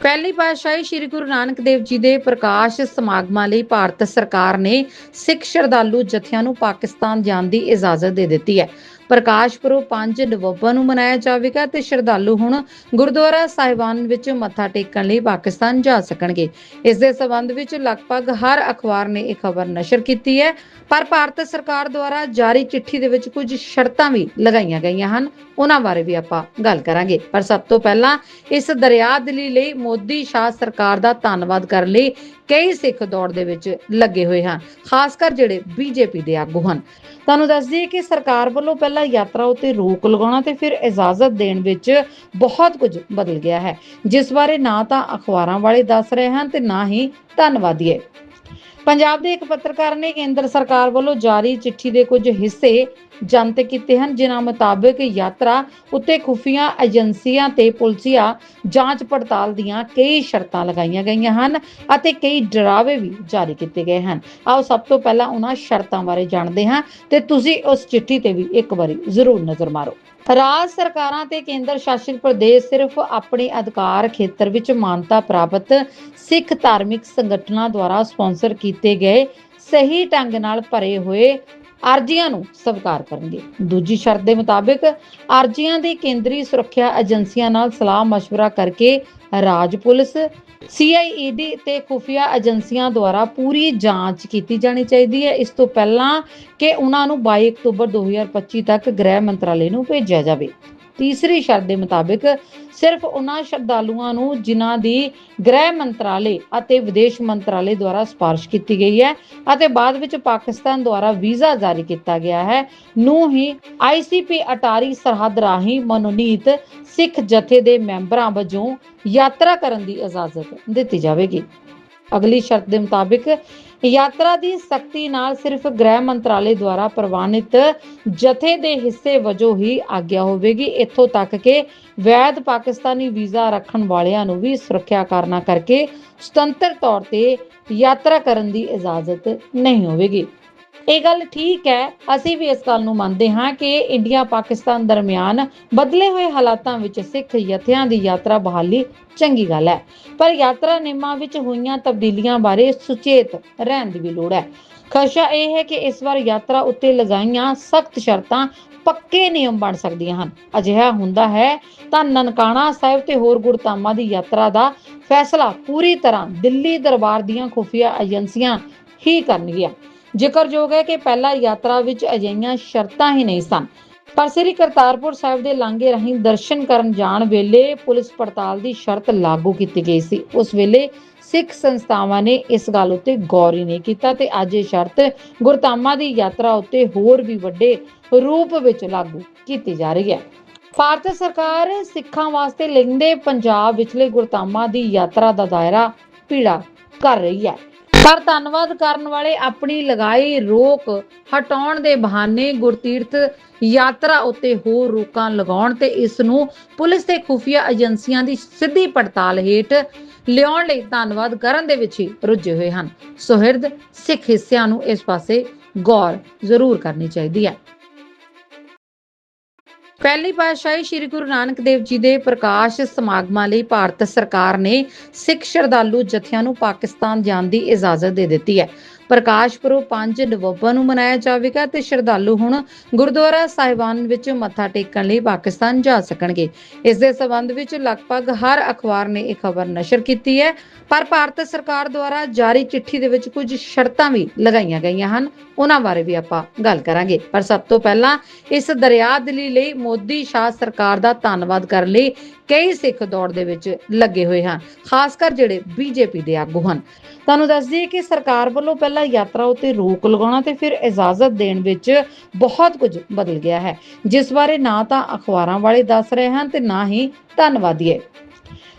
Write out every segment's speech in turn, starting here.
ਪਹਿਲੀ ਪਾਤਸ਼ਾਹੀ ਸ੍ਰੀ ਗੁਰੂ ਨਾਨਕ ਦੇਵ ਜੀ ਦੇ ਪ੍ਰਕਾਸ਼ ਸਮਾਗਮਾਂ ਲਈ ਭਾਰਤ ਸਰਕਾਰ ਨੇ ਸਿੱਖ ਸ਼ਰਧਾਲੂ ਜਥਿਆਂ ਨੂੰ ਪਾਕਿਸਤਾਨ ਜਾਣ ਦੀ ਇਜਾਜ਼ਤ ਦੇ ਦਿੱਤੀ ਹੈ। ਪ੍ਰਕਾਸ਼ ਪੁਰਬ 5 ਨਵੰਬਰ ਨੂੰ ਮਨਾਇਆ ਜਾਵੇਗਾ ਤੇ ਸ਼ਰਧਾਲੂ ਹੁਣ ਗੁਰਦੁਆਰਾ ਸਾਹਿਬਾਨ ਵਿੱਚ ਮੱਥਾ ਟੇਕਣ ਲਈ ਪਾਕਿਸਤਾਨ ਜਾ ਸਕਣਗੇ। ਇਸ ਦੇ ਸਬੰਧ ਵਿੱਚ ਲਗਭਗ ਹਰ ਅਖਬਾਰ ਨੇ ਇਹ ਖਬਰ ਨਸ਼ਰ ਕੀਤੀ ਹੈ, ਪਰ ਭਾਰਤ ਸਰਕਾਰ ਦੁਆਰਾ ਜਾਰੀ ਚਿੱਠੀ ਦੇ ਵਿੱਚ ਕੁਝ ਸ਼ਰਤਾਂ ਵੀ ਲਗਾਈਆਂ ਗਈਆਂ ਹਨ। ਉਹਨਾਂ ਬਾਰੇ ਵੀ ਆਪਾਂ ਗੱਲ ਕਰਾਂਗੇ। ਪਰ ਸਭ ਤੋਂ ਪਹਿਲਾਂ ਇਸ ਦਰਿਆ ਦਰਿਆਦਲੀ ਲਈ ਮੋਦੀ ਸ਼ਾਹ ਸਰਕਾਰ ਦਾ ਧੰਨਵਾਦ ਕਰਨ ਲਈ ਕਈ ਸਿੱਖ ਦੌੜ ਦੇ ਵਿੱਚ ਲੱਗੇ ਹੋਏ ਹਨ, ਖਾਸ ਕਰ ਜਿਹੜੇ ਬੀਜੇਪੀ ਦੇ ਆਗੂ ਹਨ। ਤੁਹਾਨੂੰ ਦੱਸ ਦਈਏ ਕਿ ਸਰਕਾਰ ਵੱਲੋਂ ਪਹਿਲਾਂ ਯਾਤਰਾ ਉਤੇ ਰੋਕ ਲਗਾਉਣਾ ਤੇ ਫਿਰ ਇਜਾਜ਼ਤ ਦੇਣ ਵਿੱਚ ਬਹੁਤ ਕੁਝ ਬਦਲ ਗਿਆ ਹੈ। ਜਿਸ ਬਾਰੇ ਨਾ ਤਾਂ ਅਖਬਾਰਾਂ ਵਾਲੇ ਦੱਸ ਰਹੇ ਹਨ ਤੇ ਨਾ ਹੀ ਧੰਨਵਾਦੀਏ। ਪੰਜਾਬ ਦੇ ਇੱਕ ਪੱਤਰਕਾਰ ਨੇ ਕੇਂਦਰ ਸਰਕਾਰ ਵੱਲੋਂ ਜਾਰੀ ਚਿੱਠੀ ਦੇ ਕੁਝ ਹਿੱਸੇ ਜਨਤਕ ਕੀਤੇ ਹਨ, ਜਿਨ੍ਹਾਂ ਮੁਤਾਬਕ ਯਾਤਰਾ ਉੱਤੇ ਖੁਫੀਆ ਏਜੰਸੀਆਂ ਤੇ ਪੁਲਸੀਆ ਜਾਂਚ ਪੜਤਾਲ ਦੀਆਂ ਕਈ ਸ਼ਰਤਾਂ ਲਗਾਈਆਂ ਗਈਆਂ ਹਨ ਅਤੇ ਕਈ ਡਰਾਵੇ ਵੀ ਜਾਰੀ ਕੀਤੇ ਗਏ ਹਨ। ਆਓ ਸਭ ਤੋਂ ਪਹਿਲਾਂ ਉਹਨਾਂ ਸ਼ਰਤਾਂ ਬਾਰੇ ਜਾਣਦੇ ਹਾਂ ਤੇ ਤੁਸੀਂ ਉਸ ਚਿੱਠੀ ਤੇ ਵੀ ਇੱਕ ਵਾਰੀ ਜ਼ਰੂਰ ਨਜ਼ਰ ਮਾਰੋ। ਰਾਜ ਸਰਕਾਰਾਂ ਤੇ ਕੇਂਦਰ ਸ਼ਾਸਿਤ ਪ੍ਰਦੇਸ਼ ਸਿਰਫ ਆਪਣੇ ਅਧਿਕਾਰ ਖੇਤਰ ਵਿੱਚ ਮਾਨਤਾ ਪ੍ਰਾਪਤ ਸਿੱਖ ਧਾਰਮਿਕ ਸੰਗਠਨਾਂ ਦੁਆਰਾ ਸਪਾਂਸਰ ਕੀਤੇ ਗਏ ਸਹੀ ਢੰਗ ਨਾਲ ਭਰੇ ਹੋਏ ਅਰਜ਼ੀਆਂ ਨੂੰ ਸਵੀਕਾਰ ਕਰਨਗੇ। ਦੂਜੀ ਸ਼ਰਤ ਦੇ ਮੁਤਾਬਕ ਅਰਜ਼ੀਆਂ ਦੀ ਕੇਂਦਰੀ ਸੁਰੱਖਿਆ ਏਜੰਸੀਆਂ ਨਾਲ ਸਲਾਹ ਮਸ਼ਵਰਾ ਕਰਕੇ ਰਾਜ ਪੁਲਿਸ ਸੀਆਈਈਡੀ ਤੇ ਖੁਫੀਆ ਏਜੰਸੀਆਂ ਦੁਆਰਾ ਪੂਰੀ ਜਾਂਚ ਕੀਤੀ ਜਾਣੀ ਚਾਹੀਦੀ ਹੈ। ਇਸ ਤੋਂ ਪਹਿਲਾਂ ਕਿ ਉਹਨਾਂ ਨੂੰ 22 ਅਕਤੂਬਰ 2025 ਤੱਕ ਗ੍ਰਹਿ ਮੰਤਰਾਲੇ ਨੂੰ ਭੇਜਿਆ ਜਾਵੇ। ਤੀਸਰੀ ਸ਼ਰਤ ਦੇ ਮੁਤਾਬਕ ਸਿਰਫ ਉਹਨਾਂ ਸ਼ਰਧਾਲੂਆਂ ਨੂੰ ਜਿਨ੍ਹਾਂ ਦੀ ਗ੍ਰਹਿ ਮੰਤਰਾਲੇ ਅਤੇ ਵਿਦੇਸ਼ ਮੰਤਰਾਲੇ ਦੁਆਰਾ ਸਿਫਾਰਿਸ਼ ਕੀਤੀ ਗਈ ਹੈ ਅਤੇ ਬਾਅਦ ਵਿੱਚ ਪਾਕਿਸਤਾਨ ਦੁਆਰਾ ਵੀਜ਼ਾ ਜਾਰੀ ਕੀਤਾ ਗਿਆ ਹੈ। ਨੂੰ ਹੀ ਆਈਸੀਪੀ ਅਟਾਰੀ ਸਰਹੱਦ ਰਾਹੀਂ ਮਨੋਨੀਤ ਸਿੱਖ ਜਥੇ ਦੇ ਮੈਂਬਰਾਂ ਵਜੋਂ ਯਾਤਰਾ ਕਰਨ ਦੀ ਇਜਾਜ਼ਤ ਦਿੱਤੀ ਜਾਵੇਗੀ। ਅਗਲੀ ਸ਼ਰਤ ਦੇ ਮੁਤਾਬਕ ਯਾਤਰਾ ਦੀ ਸਖਤੀ ਨਾਲ ਸਿਰਫ ਗ੍ਰਹਿ ਮੰਤਰਾਲੇ ਦੁਆਰਾ ਪ੍ਰਵਾਨਿਤ ਜਥੇ ਦੇ ਹਿੱਸੇ ਵਜੋਂ ਹੀ ਆਗਿਆ ਹੋਵੇਗੀ। ਇੱਥੋਂ ਤੱਕ ਕਿ ਵੈਧ ਪਾਕਿਸਤਾਨੀ ਵੀਜ਼ਾ ਰੱਖਣ ਵਾਲਿਆਂ ਨੂੰ ਵੀ ਸੁਰੱਖਿਆ ਕਾਰਨਾਂ ਕਰਕੇ ਸੁਤੰਤਰ ਤੌਰ ਤੇ ਯਾਤਰਾ ਕਰਨ ਦੀ ਇਜਾਜ਼ਤ ਨਹੀਂ ਹੋਵੇਗੀ। ਇਹ ਗੱਲ ਠੀਕ ਹੈ, ਅਸੀਂ ਵੀ ਇਸ ਗੱਲ ਨੂੰ ਮੰਨਦੇ ਹਾਂ ਕਿ ਇੰਡੀਆ ਪਾਕਿਸਤਾਨ ਦਰਮਿਆਨ ਬਦਲੇ ਹੋਏ ਹਾਲਾਤਾਂ ਵਿੱਚ ਸਿੱਖ ਜਥਿਆਂ ਦੀ ਯਾਤਰਾ ਬਹਾਲੀ ਚੰਗੀ ਗੱਲ ਹੈ। ਪਰ ਯਾਤਰਾ ਨਿਯਮਾਂ ਵਿੱਚ ਹੋਈਆਂ ਤਬਦੀਲੀਆਂ ਬਾਰੇ ਸੁਚੇਤ ਰਹਿਣ ਦੀ ਵੀ ਲੋੜ ਹੈ। ਖਸ਼ਾ ਇਹ ਹੈ ਕਿ ਇਸ ਵਾਰ ਯਾਤਰਾ ਉੱਤੇ ਲਗਾਈਆਂ ਸਖਤ ਸ਼ਰਤਾਂ ਪੱਕੇ ਨਿਯਮ ਬਣ ਸਕਦੀਆਂ ਹਨ। ਅਜਿਹਾ ਹੁੰਦਾ ਹੈ ਤਾਂ ਨਨਕਾਣਾ ਸਾਹਿਬ ਤੇ ਹੋਰ ਗੁਰਧਾਮਾਂ ਦੀ ਯਾਤਰਾ ਦਾ ਫੈਸਲਾ ਪੂਰੀ ਤਰ੍ਹਾਂ ਦਿੱਲੀ ਦਰਬਾਰ ਦੀਆਂ ਖੁਫੀਆ ਏਜੰਸੀਆਂ ਹੀ ਕਰਨਗੀਆਂ। ਜ਼ਿਕਰਯੋਗ ਹੈ ਕਿ ਪਹਿਲਾਂ ਯਾਤਰਾ ਵਿੱਚ ਅਜਿਹੀਆਂ ਸ਼ਰਤਾਂ ਹੀ ਨਹੀਂ ਸਨ। ਪਰ ਸ੍ਰੀ ਕਰਤਾਰਪੁਰ ਸਾਹਿਬ ਦੇ ਲਾਂਘੇ ਰਾਹੀਂ ਦਰਸ਼ਨ ਕਰਨ ਜਾਣ ਵੇਲੇ ਪੁਲਿਸ ਪੜਤਾਲ ਦੀ ਸ਼ਰਤ ਲਾਗੂ ਕੀਤੀ ਗਈ ਸੀ। ਉਸ ਵੇਲੇ ਸਿੱਖ ਸੰਸਥਾਵਾਂ ਨੇ ਇਸ ਗੱਲ ਉੱਤੇ ਗੌਰ ਹੀ ਨਹੀਂ ਕੀਤਾ ਤੇ ਅੱਜ ਇਹ ਸ਼ਰਤ ਗੁਰਧਾਮਾਂ ਦੀ ਯਾਤਰਾ ਉੱਤੇ ਹੋਰ ਵੀ ਵੱਡੇ ਰੂਪ ਵਿੱਚ ਲਾਗੂ ਕੀਤੀ ਜਾ ਰਹੀ ਹੈ। ਭਾਰਤ ਸਰਕਾਰ ਸਿੱਖਾਂ ਵਾਸਤੇ ਲੈਂਦੇ ਪੰਜਾਬ ਵਿਚਲੇ ਗੁਰਧਾਮਾਂ ਦੀ ਯਾਤਰਾ ਦਾ ਦਾਇਰਾ ਪੀੜਾ ਕਰ ਰਹੀ ਹੈ। ਪਰ ਧੰਨਵਾਦ ਕਰਨ ਵਾਲੇ ਆਪਣੀ ਲਗਾਈ ਰੋਕ ਹਟਾਉਣ ਦੇ ਬਹਾਨੇ ਗੁਰਤੀਰਥ ਯਾਤਰਾ ਉੱਤੇ ਹੋਰ ਰੋਕਾਂ ਲਗਾਉਣ ਤੇ ਇਸ ਨੂੰ ਪੁਲਿਸ ਤੇ ਖੁਫੀਆ ਏਜੰਸੀਆਂ ਦੀ ਸਿੱਧੀ ਪੜਤਾਲ ਹੇਠ ਲਿਆਉਣ ਲਈ ਧੰਨਵਾਦ ਕਰਨ ਦੇ ਵਿੱਚ ਹੀ ਰੁੱਝੇ ਹੋਏ ਹਨ। ਸੁਹਿਰਦ ਸਿੱਖ ਹਿੱਸਿਆਂ ਨੂੰ ਇਸ ਪਾਸੇ ਗੌਰ ਜ਼ਰੂਰ ਕਰਨੀ ਚਾਹੀਦੀ ਹੈ। ਪਹਿਲੀ ਪਾਤਸ਼ਾਹੀ ਸ੍ਰੀ ਗੁਰੂ ਨਾਨਕ ਦੇਵ ਜੀ ਦੇ ਪ੍ਰਕਾਸ਼ ਸਮਾਗਮਾਂ ਲਈ ਭਾਰਤ ਸਰਕਾਰ ਨੇ ਸਿੱਖ ਸ਼ਰਧਾਲੂ ਜਥਿਆਂ ਨੂੰ ਪਾਕਿਸਤਾਨ ਜਾਣ ਦੀ ਇਜਾਜ਼ਤ ਦੇ ਦਿੱਤੀ ਹੈ। ਪ੍ਰਕਾਸ਼ ਪੁਰਬ 5 ਨਵੰਬਰ ਨੂੰ ਮਨਾਇਆ ਜਾਵੇਗਾ ਤੇ ਸ਼ਰਧਾਲੂ ਹੁਣ ਗੁਰਦੁਆਰਾ ਸਾਹਿਬਾਨ ਵਿੱਚ ਮੱਥਾ ਟੇਕਣ ਲਈ ਪਾਕਿਸਤਾਨ ਜਾ ਸਕਣਗੇ। ਇਸ ਦੇ ਸਬੰਧ ਵਿੱਚ ਲਗਭਗ ਹਰ ਅਖਬਾਰ ਨੇ ਇਹ ਖਬਰ ਨਸ਼ਰ ਕੀਤੀ ਹੈ, ਪਰ ਭਾਰਤ ਸਰਕਾਰ ਦੁਆਰਾ ਜਾਰੀ ਚਿੱਠੀ ਦੇ ਵਿੱਚ ਕੁਝ ਸ਼ਰਤਾਂ ਵੀ ਲਗਾਈਆਂ ਗਈਆਂ ਹਨ। ਉਹਨਾਂ ਬਾਰੇ ਵੀ ਆਪਾਂ ਗੱਲ ਕਰਾਂਗੇ। ਪਰ ਸਭ ਤੋਂ ਪਹਿਲਾਂ ਇਸ ਦਰਿਆ ਦਰਿਆਦਲੀ ਲਈ ਮੋਦੀ ਸ਼ਾਹ ਸਰਕਾਰ ਦਾ ਧੰਨਵਾਦ ਕਰਨ ਲਈ ਕਈ ਸਿੱਖ ਦੌੜ ਦੇ ਵਿੱਚ ਲੱਗੇ ਹੋਏ ਹਨ, ਖਾਸ ਕਰ ਜਿਹੜੇ ਬੀਜੇਪੀ ਦੇ ਆਗੂ ਹਨ। ਤੁਹਾਨੂੰ ਦੱਸ ਦਈਏ ਕਿ ਸਰਕਾਰ ਵੱਲੋਂ ਪਹਿਲਾਂ ਯਾਤਰਾ ਉਤੇ ਰੋਕ ਲਗਾਉਣਾ ਤੇ ਫਿਰ ਇਜਾਜ਼ਤ ਦੇਣ ਵਿੱਚ ਬਹੁਤ ਕੁਝ ਬਦਲ ਗਿਆ ਹੈ। ਜਿਸ ਬਾਰੇ ਨਾ ਤਾਂ ਅਖਬਾਰਾਂ ਵਾਲੇ ਦੱਸ ਰਹੇ ਹਨ ਤੇ ਨਾ ਹੀ ਧੰਨਵਾਦੀਏ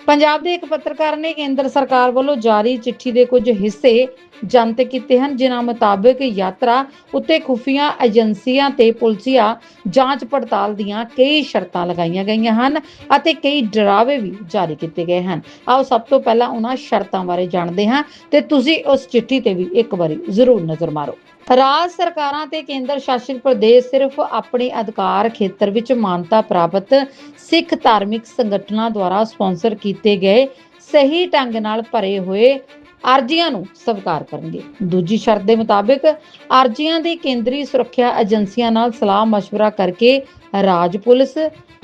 ਪੰਜਾਬ ਦੇ ਇੱਕ ਪੱਤਰਕਾਰ ਨੇ ਕੇਂਦਰ ਸਰਕਾਰ ਵੱਲੋਂ ਜਾਰੀ ਚਿੱਠੀ ਦੇ ਕੁਝ ਹਿੱਸੇ ਜਨਤ ਕੀਤੇ ਹਨ, ਜਿਨ੍ਹਾਂ ਮੁਤਾਬਕ ਯਾਤਰਾ ਉੱਤੇ ਖੁਫੀਆ ਏਜੰਸੀਆਂ ਤੇ ਪੁਲਸੀਆ ਜਾਂਚ ਪੜਤਾਲ ਦੀਆਂ ਕਈ ਸ਼ਰਤਾਂ ਲਗਾਈਆਂ ਗਈਆਂ ਹਨ ਅਤੇ ਕਈ ਡਰਾਵੇ ਵੀ ਜਾਰੀ ਕੀਤੇ ਗਏ ਹਨ। ਆਓ ਸਭ ਤੋਂ ਪਹਿਲਾਂ ਉਹਨਾਂ ਸ਼ਰਤਾਂ ਬਾਰੇ ਜਾਣਦੇ ਹਾਂ ਤੇ ਤੁਸੀਂ ਉਸ ਚਿੱਠੀ ਤੇ ਵੀ ਇੱਕ ਵਾਰੀ ਜ਼ਰੂਰ ਨਜ਼ਰ ਮਾਰੋ। ਰਾਜ ਸਰਕਾਰਾਂ ਤੇ ਕੇਂਦਰ ਸ਼ਾਸਿਤ ਪ੍ਰਦੇਸ਼ ਸਿਰਫ ਆਪਣੇ ਅਧਿਕਾਰ ਖੇਤਰ ਵਿੱਚ ਮਾਨਤਾ ਪ੍ਰਾਪਤ ਸਿੱਖ ਧਾਰਮਿਕ ਸੰਗਠਨਾਂ ਦੁਆਰਾ ਸਪਾਂਸਰ ਕੀਤੇ ਗਏ ਸਹੀ ਢੰਗ ਨਾਲ ਭਰੇ ਹੋਏ ਅਰਜ਼ੀਆਂ ਨੂੰ ਸਵੀਕਾਰ ਕਰਨਗੇ। ਦੂਜੀ ਸ਼ਰਤ ਦੇ ਮੁਤਾਬਕ ਅਰਜ਼ੀਆਂ ਦੀ ਕੇਂਦਰੀ ਸੁਰੱਖਿਆ ਏਜੰਸੀਆਂ ਨਾਲ ਸਲਾਹ ਮਸ਼ਵਰਾ ਕਰਕੇ ਰਾਜ ਪੁਲਿਸ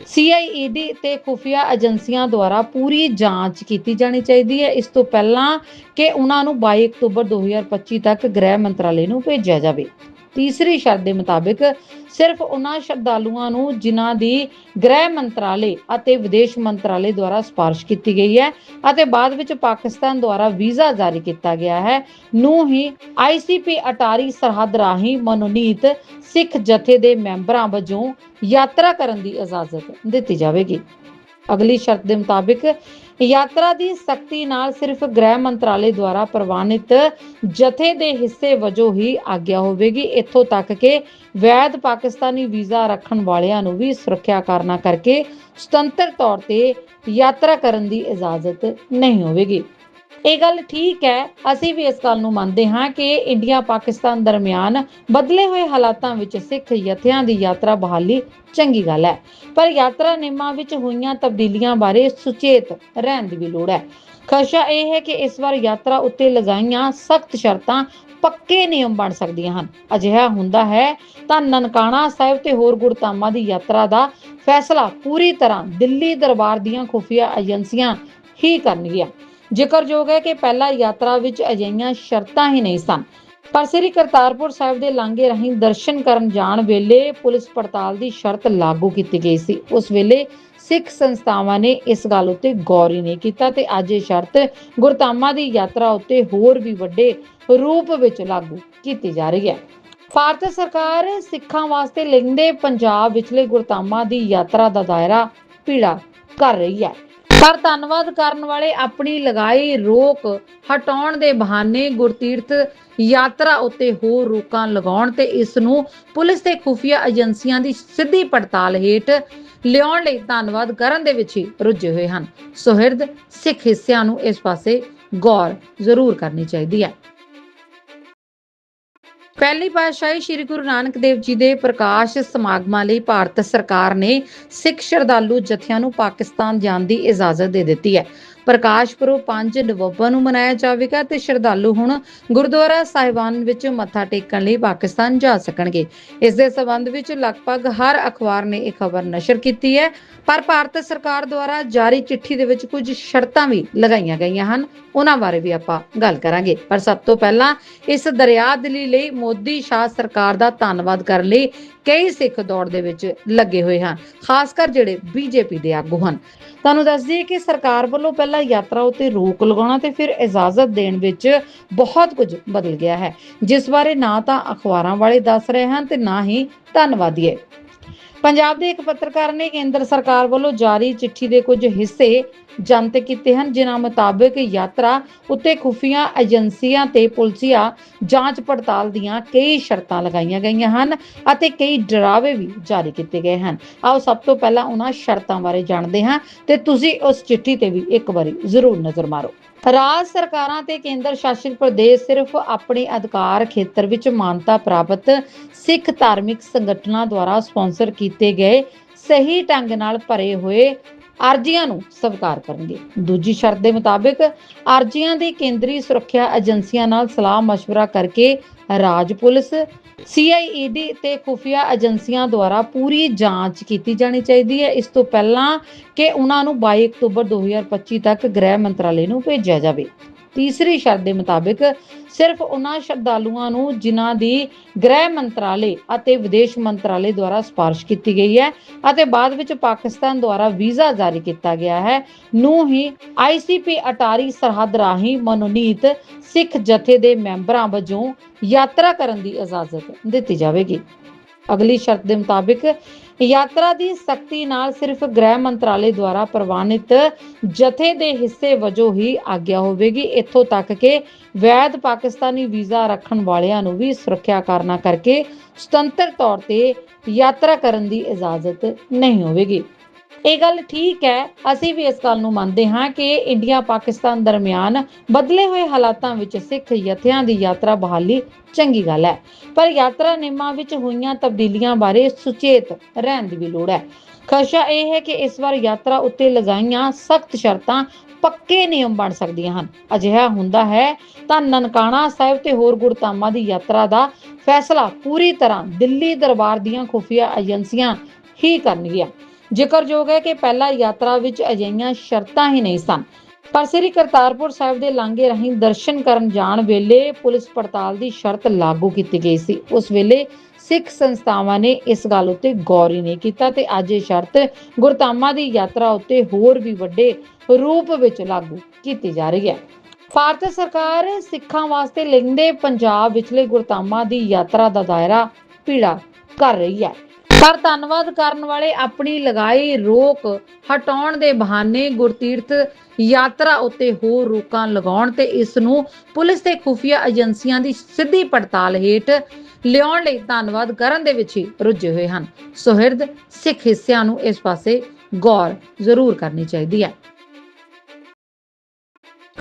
ਸੀਆਈਈਡੀ ਤੇ ਖੁਫੀਆ ਏਜੰਸੀਆਂ ਦੁਆਰਾ ਪੂਰੀ ਜਾਂਚ ਕੀਤੀ ਜਾਣੀ ਚਾਹੀਦੀ ਹੈ। ਇਸ ਤੋਂ ਪਹਿਲਾਂ ਕਿ ਉਹਨਾਂ ਨੂੰ 22 ਅਕਤੂਬਰ 2025 ਤੱਕ ਗ੍ਰਹਿ ਮੰਤਰਾਲੇ ਨੂੰ ਭੇਜਿਆ ਜਾਵੇ। ਤੀਸਰੀ ਸ਼ਰਤ ਦੇ ਮੁਤਾਬਕ ਸਿਰਫ ਉਹਨਾਂ ਸ਼ਰਧਾਲੂਆਂ ਨੂੰ ਜਿਨ੍ਹਾਂ ਦੀ ਗ੍ਰਹਿ ਮੰਤਰਾਲੇ ਅਤੇ ਵਿਦੇਸ਼ ਮੰਤਰਾਲੇ ਦੁਆਰਾ ਸਿਫਾਰਿਸ਼ ਕੀਤੀ ਗਈ ਹੈ ਅਤੇ ਬਾਅਦ ਵਿੱਚ ਪਾਕਿਸਤਾਨ ਦੁਆਰਾ ਵੀਜ਼ਾ ਜਾਰੀ ਕੀਤਾ ਗਿਆ ਹੈ। ਨੂੰ ਹੀ ਆਈਸੀਪੀ ਅਟਾਰੀ ਸਰਹੱਦ ਰਾਹੀਂ ਮਨੋਨੀਤ ਸਿੱਖ ਜਥੇ ਦੇ ਮੈਂਬਰਾਂ ਵਜੋਂ ਯਾਤਰਾ ਕਰਨ ਦੀ ਇਜਾਜ਼ਤ ਦਿੱਤੀ ਜਾਵੇਗੀ। ਅਗਲੀ ਸ਼ਰਤ ਦੇ ਮੁਤਾਬਿਕ ਯਾਤਰਾ ਦੀ ਸਖਤੀ ਨਾਲ ਸਿਰਫ ਗ੍ਰਹਿ ਮੰਤਰਾਲੇ ਦੁਆਰਾ ਪ੍ਰਵਾਨਿਤ ਜਥੇ ਦੇ ਹਿੱਸੇ ਵਜੋਂ ਹੀ ਆਗਿਆ ਹੋਵੇਗੀ। ਇੱਥੋਂ ਤੱਕ ਕਿ ਵੈਧ ਪਾਕਿਸਤਾਨੀ ਵੀਜ਼ਾ ਰੱਖਣ ਵਾਲਿਆਂ ਨੂੰ ਵੀ ਸੁਰੱਖਿਆ ਕਾਰਨਾਂ ਕਰਕੇ ਸੁਤੰਤਰ ਤੌਰ ਤੇ ਯਾਤਰਾ ਕਰਨ ਦੀ ਇਜਾਜ਼ਤ ਨਹੀਂ ਹੋਵੇਗੀ। ਇਹ ਗੱਲ ਠੀਕ ਹੈ, ਅਸੀਂ ਵੀ ਇਸ ਗੱਲ ਨੂੰ ਮੰਨਦੇ ਹਾਂ ਕਿ ਇੰਡੀਆ ਪਾਕਿਸਤਾਨ ਦਰਮਿਆਨ ਬਦਲੇ ਹੋਏ ਹਾਲਾਤਾਂ ਵਿੱਚ ਸਿੱਖ ਜਥਿਆਂ ਦੀ ਯਾਤਰਾ ਬਹਾਲੀ ਚੰਗੀ ਗੱਲ ਹੈ। ਪਰ ਯਾਤਰਾ ਨਿਯਮਾਂ ਵਿੱਚ ਹੋਈਆਂ ਤਬਦੀਲੀਆਂ ਬਾਰੇ ਸੁਚੇਤ ਰਹਿਣ ਦੀ ਵੀ ਲੋੜ ਹੈ। ਖਸ਼ਾ ਇਹ ਹੈ ਕਿ ਇਸ ਵਾਰ ਯਾਤਰਾ ਉੱਤੇ ਲਗਾਈਆਂ ਸਖਤ ਸ਼ਰਤਾਂ ਪੱਕੇ ਨਿਯਮ ਬਣ ਸਕਦੀਆਂ ਹਨ। ਅਜਿਹਾ ਹੁੰਦਾ ਹੈ ਤਾਂ ਨਨਕਾਣਾ ਸਾਹਿਬ ਤੇ ਹੋਰ ਗੁਰਧਾਮਾਂ ਦੀ ਯਾਤਰਾ ਦਾ ਫੈਸਲਾ ਪੂਰੀ ਤਰ੍ਹਾਂ ਦਿੱਲੀ ਦਰਬਾਰ ਦੀਆਂ ਖੁਫੀਆ ਏਜੰਸੀਆਂ ਹੀ ਕਰਨਗੀਆਂ। ਜ਼ਿਕਰਯੋਗ ਹੈ ਕਿ ਪਹਿਲਾਂ ਯਾਤਰਾ ਵਿੱਚ ਅਜਿਹੀਆਂ ਸ਼ਰਤਾਂ ਹੀ ਨਹੀਂ ਸਨ। ਪਰ ਸ੍ਰੀ ਕਰਤਾਰਪੁਰ ਸਾਹਿਬ ਦੇ ਲਾਂਘੇ ਰਾਹੀਂ ਦਰਸ਼ਨ ਕਰਨ ਜਾਣ ਵੇਲੇ ਪੁਲਿਸ ਪੜਤਾਲ ਦੀ ਸ਼ਰਤ ਲਾਗੂ ਕੀਤੀ ਗਈ ਸੀ। ਉਸ ਵੇਲੇ ਸਿੱਖ ਸੰਸਥਾਵਾਂ ਨੇ ਇਸ ਗੱਲ ਉੱਤੇ ਗੌਰ ਹੀ ਨਹੀਂ ਕੀਤਾ ਤੇ ਅੱਜ ਇਹ ਸ਼ਰਤ ਗੁਰਧਾਮਾਂ ਦੀ ਯਾਤਰਾ ਉੱਤੇ ਹੋਰ ਵੀ ਵੱਡੇ ਰੂਪ ਵਿੱਚ ਲਾਗੂ ਕੀਤੀ ਜਾ ਰਹੀ ਹੈ। ਭਾਰਤ ਸਰਕਾਰ ਸਿੱਖਾਂ ਵਾਸਤੇ ਲਿੰਦੇ ਪੰਜਾਬ ਵਿਚਲੇ ਗੁਰਧਾਮਾਂ ਦੀ ਯਾਤਰਾ ਦਾ ਦਾਇਰਾ ਪੀੜਾ ਕਰ ਰਹੀ ਹੈ। ਪਰ ਧੰਨਵਾਦ ਕਰਨ ਵਾਲੇ ਆਪਣੀ ਲਗਾਈ ਰੋਕ ਹਟਾਉਣ ਦੇ ਬਹਾਨੇ ਗੁਰਤੀਰਥ ਯਾਤਰਾ ਉੱਤੇ ਹੋਰ ਰੋਕਾਂ ਲਗਾਉਣ ਤੇ ਇਸ ਨੂੰ ਪੁਲਿਸ ਤੇ ਖੁਫੀਆ ਏਜੰਸੀਆਂ ਦੀ ਸਿੱਧੀ ਪੜਤਾਲ ਹੇਠ ਲਿਆਉਣ ਲਈ ਧੰਨਵਾਦ ਕਰਨ ਦੇ ਵਿੱਚ ਹੀ ਰੁੱਝੇ ਹੋਏ ਹਨ। ਸੁਹਿਰਦ ਸਿੱਖ ਹਿੱਸਿਆਂ ਨੂੰ ਇਸ ਪਾਸੇ ਗੌਰ ਜ਼ਰੂਰ ਕਰਨੀ ਚਾਹੀਦੀ ਹੈ। ਪਹਿਲੀ ਪਾਤਸ਼ਾਹੀ ਸ੍ਰੀ ਗੁਰੂ ਨਾਨਕ ਦੇਵ ਜੀ ਦੇ ਪ੍ਰਕਾਸ਼ ਸਮਾਗਮਾਂ ਲਈ ਭਾਰਤ ਸਰਕਾਰ ਨੇ ਸਿੱਖ ਸ਼ਰਧਾਲੂ ਜਥਿਆਂ ਨੂੰ ਪਾਕਿਸਤਾਨ ਜਾਣ ਦੀ ਇਜਾਜ਼ਤ ਦੇ ਦਿੱਤੀ ਹੈ। ਪ੍ਰਕਾਸ਼ ਪੁਰਬ 5 ਨਵੰਬਰ ਨੂੰ ਮਨਾਇਆ ਜਾਵੇਗਾ ਤੇ ਸ਼ਰਧਾਲੂ ਹੁਣ ਗੁਰਦੁਆਰਾ ਸਾਹਿਬਾਨ ਵਿੱਚ ਮੱਥਾ ਟੇਕਣ ਲਈ ਪਾਕਿਸਤਾਨ ਜਾ ਸਕਣਗੇ। ਇਸ ਦੇ ਸਬੰਧ ਵਿੱਚ ਲਗਭਗ ਹਰ ਅਖਬਾਰ ਨੇ ਇਹ ਖਬਰ ਨਸ਼ਰ ਕੀਤੀ ਹੈ, ਪਰ ਭਾਰਤ ਸਰਕਾਰ ਦੁਆਰਾ ਜਾਰੀ ਚਿੱਠੀ ਦੇ ਵਿੱਚ ਕੁਝ ਸ਼ਰਤਾਂ ਵੀ ਲਗਾਈਆਂ ਗਈਆਂ ਹਨ। ਉਹਨਾਂ ਬਾਰੇ ਵੀ ਆਪਾਂ ਗੱਲ ਕਰਾਂਗੇ। ਪਰ ਸਭ ਤੋਂ ਪਹਿਲਾਂ ਇਸ ਦਰਿਆ ਦਰਿਆਦਲੀ ਲਈ ਮੋਦੀ ਸ਼ਾਹ ਸਰਕਾਰ ਦਾ ਧੰਨਵਾਦ ਕਰਨ ਲਈ ਕਈ ਸਿੱਖ ਦੌੜ ਦੇ ਵਿੱਚ ਲੱਗੇ ਹੋਏ ਹਨ, ਖਾਸ ਕਰ ਜਿਹੜੇ ਬੀਜੇਪੀ ਦੇ ਆਗੂ ਹਨ। ਤੁਹਾਨੂੰ ਦੱਸ ਦਈਏ ਕਿ ਸਰਕਾਰ ਵੱਲੋਂ ਪਹਿਲਾਂ ਯਾਤਰਾ ਉਤੇ ਰੋਕ ਲਗਾਉਣਾ ਤੇ ਫਿਰ ਇਜਾਜ਼ਤ ਦੇਣ ਵਿੱਚ ਬਹੁਤ ਕੁਝ ਬਦਲ ਗਿਆ ਹੈ। ਜਿਸ ਬਾਰੇ ਨਾ ਤਾਂ ਅਖਬਾਰਾਂ ਵਾਲੇ ਦੱਸ ਰਹੇ ਹਨ ਤੇ ਨਾ ਹੀ ਧੰਨਵਾਦੀਏ। ਪੰਜਾਬ ਦੇ ਇੱਕ ਪੱਤਰਕਾਰ ਨੇ ਕੇਂਦਰ ਸਰਕਾਰ ਵੱਲੋਂ ਜਾਰੀ ਚਿੱਠੀ ਦੇ ਕੁਝ ਹਿੱਸੇ ਜਨਤਕ ਕੀਤੇ ਹਨ, ਜਿਨ੍ਹਾਂ ਮੁਤਾਬਕ ਯਾਤਰਾ ਉੱਤੇ ਖੁਫੀਆ ਏਜੰਸੀਆਂ ਤੇ ਪੁਲਸੀਆ ਜਾਂਚ ਪੜਤਾਲ ਦੀਆਂ ਕਈ ਸ਼ਰਤਾਂ ਲਗਾਈਆਂ ਗਈਆਂ ਹਨ ਅਤੇ ਕਈ ਡਰਾਵੇ ਵੀ ਜਾਰੀ ਕੀਤੇ ਗਏ ਹਨ। ਆਓ ਸਭ ਤੋਂ ਪਹਿਲਾਂ ਉਹਨਾਂ ਸ਼ਰਤਾਂ ਬਾਰੇ ਜਾਣਦੇ ਹਾਂ ਤੇ ਤੁਸੀਂ ਉਸ ਚਿੱਠੀ ਤੇ ਵੀ ਇੱਕ ਵਾਰੀ ਜ਼ਰੂਰ ਨਜ਼ਰ ਮਾਰੋ। ਰਾਜ ਸਰਕਾਰਾਂ ਤੇ ਕੇਂਦਰ ਸ਼ਾਸਿਤ ਪ੍ਰਦੇਸ਼ ਸਿਰਫ ਆਪਣੇ ਅਧਿਕਾਰ ਖੇਤਰ ਵਿੱਚ ਮਾਨਤਾ ਪ੍ਰਾਪਤ ਸਿੱਖ ਧਾਰਮਿਕ ਸੰਗਠਨਾਂ ਦੁਆਰਾ ਸਪਾਂਸਰ ਕੀਤੇ ਗਏ ਸਹੀ ਢੰਗ ਨਾਲ ਭਰੇ ਹੋਏ ਅਰਜ਼ੀਆਂ ਨੂੰ ਸਵੀਕਾਰ ਕਰਨਗੇ। ਦੂਜੀ ਸ਼ਰਤ ਦੇ ਮੁਤਾਬਕ ਅਰਜ਼ੀਆਂ ਦੀ ਕੇਂਦਰੀ ਸੁਰੱਖਿਆ ਏਜੰਸੀਆਂ ਨਾਲ ਸਲਾਹ ਮਸ਼ਵਰਾ ਕਰਕੇ ਰਾਜ ਪੁਲਿਸ ਸੀਆਈਈਡੀ ਤੇ ਖੁਫੀਆ ਏਜੰਸੀਆਂ ਦੁਆਰਾ ਪੂਰੀ ਜਾਂਚ ਕੀਤੀ ਜਾਣੀ ਚਾਹੀਦੀ ਹੈ। ਇਸ ਤੋਂ ਪਹਿਲਾਂ ਕਿ ਉਹਨਾਂ ਨੂੰ 22 ਅਕਤੂਬਰ 2025 ਤੱਕ ਗ੍ਰਹਿ ਮੰਤਰਾਲੇ ਨੂੰ ਭੇਜਿਆ ਜਾਵੇ। ਤੀਸਰੀ ਸ਼ਰਤ ਦੇ ਮੁਤਾਬਕ ਸਿਰਫ ਉਹਨਾਂ ਸ਼ਰਧਾਲੂਆਂ ਨੂੰ ਜਿਨ੍ਹਾਂ ਦੀ ਗ੍ਰਹਿ ਮੰਤਰਾਲੇ ਅਤੇ ਵਿਦੇਸ਼ ਮੰਤਰਾਲੇ ਦੁਆਰਾ ਸਿਫਾਰਿਸ਼ ਕੀਤੀ ਗਈ ਹੈ ਅਤੇ ਬਾਅਦ ਵਿੱਚ ਪਾਕਿਸਤਾਨ ਦੁਆਰਾ ਵੀਜ਼ਾ ਜਾਰੀ ਕੀਤਾ ਗਿਆ ਹੈ, ਨੂੰ ਹੀ ਆਈਸੀਪੀ ਅਟਾਰੀ ਸਰਹੱਦ ਰਾਹੀਂ ਮਨੋਨੀਤ ਸਿੱਖ ਜਥੇ ਦੇ ਮੈਂਬਰਾਂ ਵਜੋਂ ਯਾਤਰਾ ਕਰਨ ਦੀ ਇਜਾਜ਼ਤ ਦਿੱਤੀ ਜਾਵੇਗੀ। ਅਗਲੀ ਸ਼ਰਤ ਦੇ ਮੁਤਾਬਕ ਯਾਤਰਾ ਦੀ ਸਖਤੀ ਨਾਲ ਸਿਰਫ ਗ੍ਰਹਿ ਮੰਤਰਾਲੇ ਦੁਆਰਾ ਪ੍ਰਵਾਨਿਤ ਜਥੇ ਦੇ ਹਿੱਸੇ ਵਜੋਂ ਹੀ ਆਗਿਆ ਹੋਵੇਗੀ। ਇੱਥੋਂ ਤੱਕ ਕਿ ਵੈਧ ਪਾਕਿਸਤਾਨੀ ਵੀਜ਼ਾ ਰੱਖਣ ਵਾਲਿਆਂ ਨੂੰ ਵੀ ਸੁਰੱਖਿਆ ਕਾਰਨਾਂ ਕਰਕੇ ਸੁਤੰਤਰ ਤੌਰ ਤੇ ਯਾਤਰਾ ਕਰਨ ਦੀ ਇਜਾਜ਼ਤ ਨਹੀਂ ਹੋਵੇਗੀ। ਇਹ ਗੱਲ ਠੀਕ ਹੈ, ਅਸੀਂ ਵੀ ਇਸ ਗੱਲ ਨੂੰ ਮੰਨਦੇ ਹਾਂ ਕਿ ਇੰਡੀਆ ਪਾਕਿਸਤਾਨ ਦਰਮਿਆਨ ਬਦਲੇ ਹੋਏ ਹਾਲਾਤਾਂ ਵਿੱਚ ਸਿੱਖ ਜਥਿਆਂ ਦੀ ਯਾਤਰਾ ਬਹਾਲੀ ਚੰਗੀ ਗੱਲ ਹੈ। ਪਰ ਯਾਤਰਾ ਨਿਯਮਾਂ ਵਿੱਚ ਹੋਈਆਂ ਤਬਦੀਲੀਆਂ ਬਾਰੇ ਸੁਚੇਤ ਰਹਿਣ ਦੀ ਵੀ ਲੋੜ ਹੈ। ਖਸ਼ਾ ਇਹ ਹੈ ਕਿ ਇਸ ਵਾਰ ਯਾਤਰਾ ਉੱਤੇ ਲਗਾਈਆਂ ਸਖਤ ਸ਼ਰਤਾਂ ਪੱਕੇ ਨਿਯਮ ਬਣ ਸਕਦੀਆਂ ਹਨ। ਅਜਿਹਾ ਹੁੰਦਾ ਹੈ ਤਾਂ ਨਨਕਾਣਾ ਸਾਹਿਬ ਤੇ ਹੋਰ ਗੁਰਧਾਮਾਂ ਦੀ ਯਾਤਰਾ ਦਾ ਫੈਸਲਾ ਪੂਰੀ ਤਰ੍ਹਾਂ ਦਿੱਲੀ ਦਰਬਾਰ ਦੀਆਂ ਖੁਫੀਆ ਏਜੰਸੀਆਂ ਹੀ ਕਰਨਗੀਆਂ। ਜ਼ਿਕਰਯੋਗ ਹੈ ਕਿ ਪਹਿਲਾਂ ਯਾਤਰਾ ਵਿੱਚ ਅਜਿਹੀਆਂ ਸ਼ਰਤਾਂ ਹੀ ਨਹੀਂ ਸਨ। ਪਰ ਸ੍ਰੀ ਕਰਤਾਰਪੁਰ ਸਾਹਿਬ ਦੇ ਲਾਂਘੇ ਰਾਹੀਂ ਦਰਸ਼ਨ ਕਰਨ ਜਾਣ ਵੇਲੇ ਪੁਲਿਸ ਪੜਤਾਲ ਦੀ ਸ਼ਰਤ ਲਾਗੂ ਕੀਤੀ ਗਈ ਸੀ। ਉਸ ਵੇਲੇ ਸਿੱਖ ਸੰਸਥਾਵਾਂ ਨੇ ਇਸ ਗੱਲ ਉੱਤੇ ਗੌਰ ਹੀ ਨਹੀਂ ਕੀਤਾ ਤੇ ਅੱਜ ਇਹ ਸ਼ਰਤ ਗੁਰਧਾਮਾਂ ਦੀ ਯਾਤਰਾ ਉੱਤੇ ਹੋਰ ਵੀ ਵੱਡੇ ਰੂਪ ਵਿੱਚ ਲਾਗੂ ਕੀਤੀ ਜਾ ਰਹੀ ਹੈ। ਭਾਰਤ ਸਰਕਾਰ ਸਿੱਖਾਂ ਵਾਸਤੇ ਲਿੰਦੇ ਪੰਜਾਬ ਵਿਚਲੇ ਗੁਰਧਾਮਾਂ ਦੀ ਯਾਤਰਾ ਦਾ ਦਾਇਰਾ ਪੀੜਾ ਕਰ ਰਹੀ ਹੈ। ਪਰ ਧੰਨਵਾਦ ਕਰਨ ਵਾਲੇ ਆਪਣੀ ਲਗਾਈ ਰੋਕ ਹਟਾਉਣ ਦੇ ਬਹਾਨੇ ਗੁਰਤੀਰਥ ਯਾਤਰਾ ਉੱਤੇ ਹੋਰ ਰੋਕਾਂ ਲਗਾਉਣ ਤੇ ਇਸ ਨੂੰ ਪੁਲਿਸ ਤੇ ਖੁਫੀਆ ਏਜੰਸੀਆਂ ਦੀ ਸਿੱਧੀ ਪੜਤਾਲ ਹੇਠ ਲਿਆਉਣ ਲਈ ਧੰਨਵਾਦ ਕਰਨ ਦੇ ਵਿੱਚ ਹੀ ਰੁੱਝੇ ਹੋਏ ਹਨ। ਸੁਹਿਰਦ ਸਿੱਖ ਹਿੱਸਿਆਂ ਨੂੰ ਇਸ ਪਾਸੇ ਗੌਰ ਜ਼ਰੂਰ ਕਰਨੀ ਚਾਹੀਦੀ ਹੈ।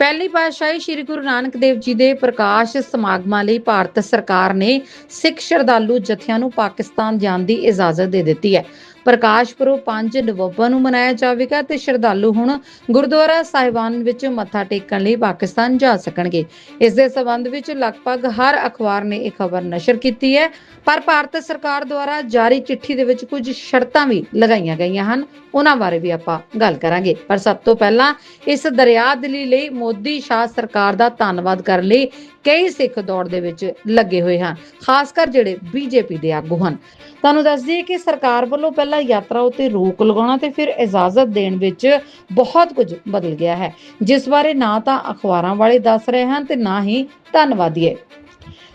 ਪਹਿਲੀ ਪਾਤਸ਼ਾਹੀ ਸ੍ਰੀ ਗੁਰੂ ਨਾਨਕ ਦੇਵ ਜੀ ਦੇ ਪ੍ਰਕਾਸ਼ ਸਮਾਗਮਾਂ ਲਈ ਭਾਰਤ ਸਰਕਾਰ ਨੇ ਸਿੱਖ ਸ਼ਰਧਾਲੂ ਜਥਿਆਂ ਨੂੰ ਪਾਕਿਸਤਾਨ ਜਾਣ ਦੀ ਇਜਾਜ਼ਤ ਦੇ ਦਿੱਤੀ ਹੈ। ਪ੍ਰਕਾਸ਼ ਪੁਰਬ 5 ਨਵੰਬਰ ਨੂੰ ਮਨਾਇਆ ਜਾਵੇਗਾ ਤੇ ਸ਼ਰਧਾਲੂ ਹੁਣ ਗੁਰਦੁਆਰਾ ਸਾਹਿਬਾਨ ਵਿੱਚ ਮੱਥਾ ਟੇਕਣ ਲਈ ਪਾਕਿਸਤਾਨ ਜਾ ਸਕਣਗੇ। ਇਸ ਦੇ ਸਬੰਧ ਵਿੱਚ ਲਗਭਗ ਹਰ ਅਖਬਾਰ ਨੇ ਇਹ ਖਬਰ ਨਸ਼ਰ ਕੀਤੀ ਹੈ, ਪਰ ਭਾਰਤ ਸਰਕਾਰ ਦੁਆਰਾ ਜਾਰੀ ਚਿੱਠੀ ਦੇ ਵਿੱਚ ਕੁਝ ਸ਼ਰਤਾਂ ਵੀ ਲਗਾਈਆਂ ਗਈਆਂ ਹਨ। ਉਹਨਾਂ ਬਾਰੇ ਵੀ ਆਪਾਂ ਗੱਲ ਕਰਾਂਗੇ। ਪਰ ਸਭ ਤੋਂ ਪਹਿਲਾਂ ਇਸ ਦਰਿਆ ਦਰਿਆਦਲੀ ਲਈ ਮੋਦੀ ਸ਼ਾਹ ਸਰਕਾਰ ਦਾ ਧੰਨਵਾਦ ਕਰਨ ਲਈ ਕਈ ਸਿੱਖ ਦੌੜ ਦੇ ਵਿੱਚ ਲੱਗੇ ਹੋਏ ਹਨ, ਖਾਸ ਕਰ ਜਿਹੜੇ ਬੀਜੇਪੀ ਦੇ ਆਗੂ ਹਨ। ਤੁਹਾਨੂੰ ਦੱਸ ਦਈਏ ਕਿ ਸਰਕਾਰ ਵੱਲੋਂ ਪਹਿਲਾਂ ਯਾਤਰਾ ਉਤੇ ਰੋਕ ਲਗਾਉਣਾ ਤੇ ਫਿਰ ਇਜਾਜ਼ਤ ਦੇਣ ਵਿੱਚ ਬਹੁਤ ਕੁਝ ਬਦਲ ਗਿਆ ਹੈ। ਜਿਸ ਬਾਰੇ ਨਾ ਤਾਂ ਅਖਬਾਰਾਂ ਵਾਲੇ ਦੱਸ ਰਹੇ ਹਨ ਤੇ ਨਾ ਹੀ ਧੰਨਵਾਦੀਏ।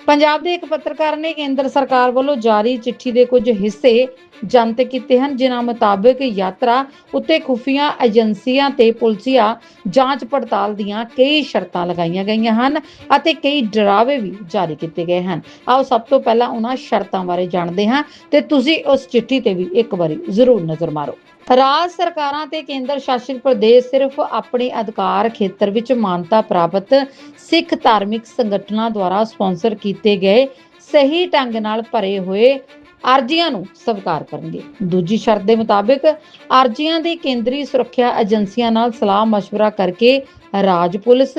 ਪੰਜਾਬ ਦੇ ਇੱਕ ਪੱਤਰਕਾਰ ਨੇ ਕੇਂਦਰ ਸਰਕਾਰ ਵੱਲੋਂ ਜਾਰੀ ਚਿੱਠੀ ਦੇ ਕੁਝ ਹਿੱਸੇ ਜਨਤਕ ਕੀਤੇ ਹਨ, ਜਿਨ੍ਹਾਂ ਮੁਤਾਬਕ ਯਾਤਰਾ ਉੱਤੇ ਖੁਫੀਆ ਏਜੰਸੀਆਂ ਤੇ ਪੁਲਸੀਆ ਜਾਂਚ ਪੜਤਾਲ ਦੀਆਂ ਕਈ ਸ਼ਰਤਾਂ ਲਗਾਈਆਂ ਗਈਆਂ ਹਨ ਅਤੇ ਕਈ ਡਰਾਵੇ ਵੀ ਜਾਰੀ ਕੀਤੇ ਗਏ ਹਨ। ਆਓ ਸਭ ਤੋਂ ਪਹਿਲਾਂ ਉਹਨਾਂ ਸ਼ਰਤਾਂ ਬਾਰੇ ਜਾਣਦੇ ਹਾਂ ਤੇ ਤੁਸੀਂ ਉਸ ਚਿੱਠੀ ਤੇ ਵੀ ਇੱਕ ਵਾਰੀ ਜ਼ਰੂਰ ਨਜ਼ਰ ਮਾਰੋ। ਰਾਜ ਸਰਕਾਰਾਂ ਤੇ ਕੇਂਦਰ ਸ਼ਾਸਿਤ ਪ੍ਰਦੇਸ਼ ਸਿਰਫ ਆਪਣੇ ਅਧਿਕਾਰ ਖੇਤਰ ਵਿੱਚ ਮਾਨਤਾ ਪ੍ਰਾਪਤ ਸਿੱਖ ਧਾਰਮਿਕ ਸੰਗਠਨਾਂ ਦੁਆਰਾ ਸਪਾਂਸਰ ਕੀਤੇ ਗਏ ਸਹੀ ਢੰਗ ਨਾਲ ਭਰੇ ਹੋਏ ਅਰਜ਼ੀਆਂ ਨੂੰ ਸਵੀਕਾਰ ਕਰਨਗੇ। ਦੂਜੀ ਸ਼ਰਤ ਦੇ ਮੁਤਾਬਕ ਅਰਜ਼ੀਆਂ ਦੀ ਕੇਂਦਰੀ ਸੁਰੱਖਿਆ ਏਜੰਸੀਆਂ ਨਾਲ ਸਲਾਹ ਮਸ਼ਵਰਾ ਕਰਕੇ ਰਾਜ ਪੁਲਿਸ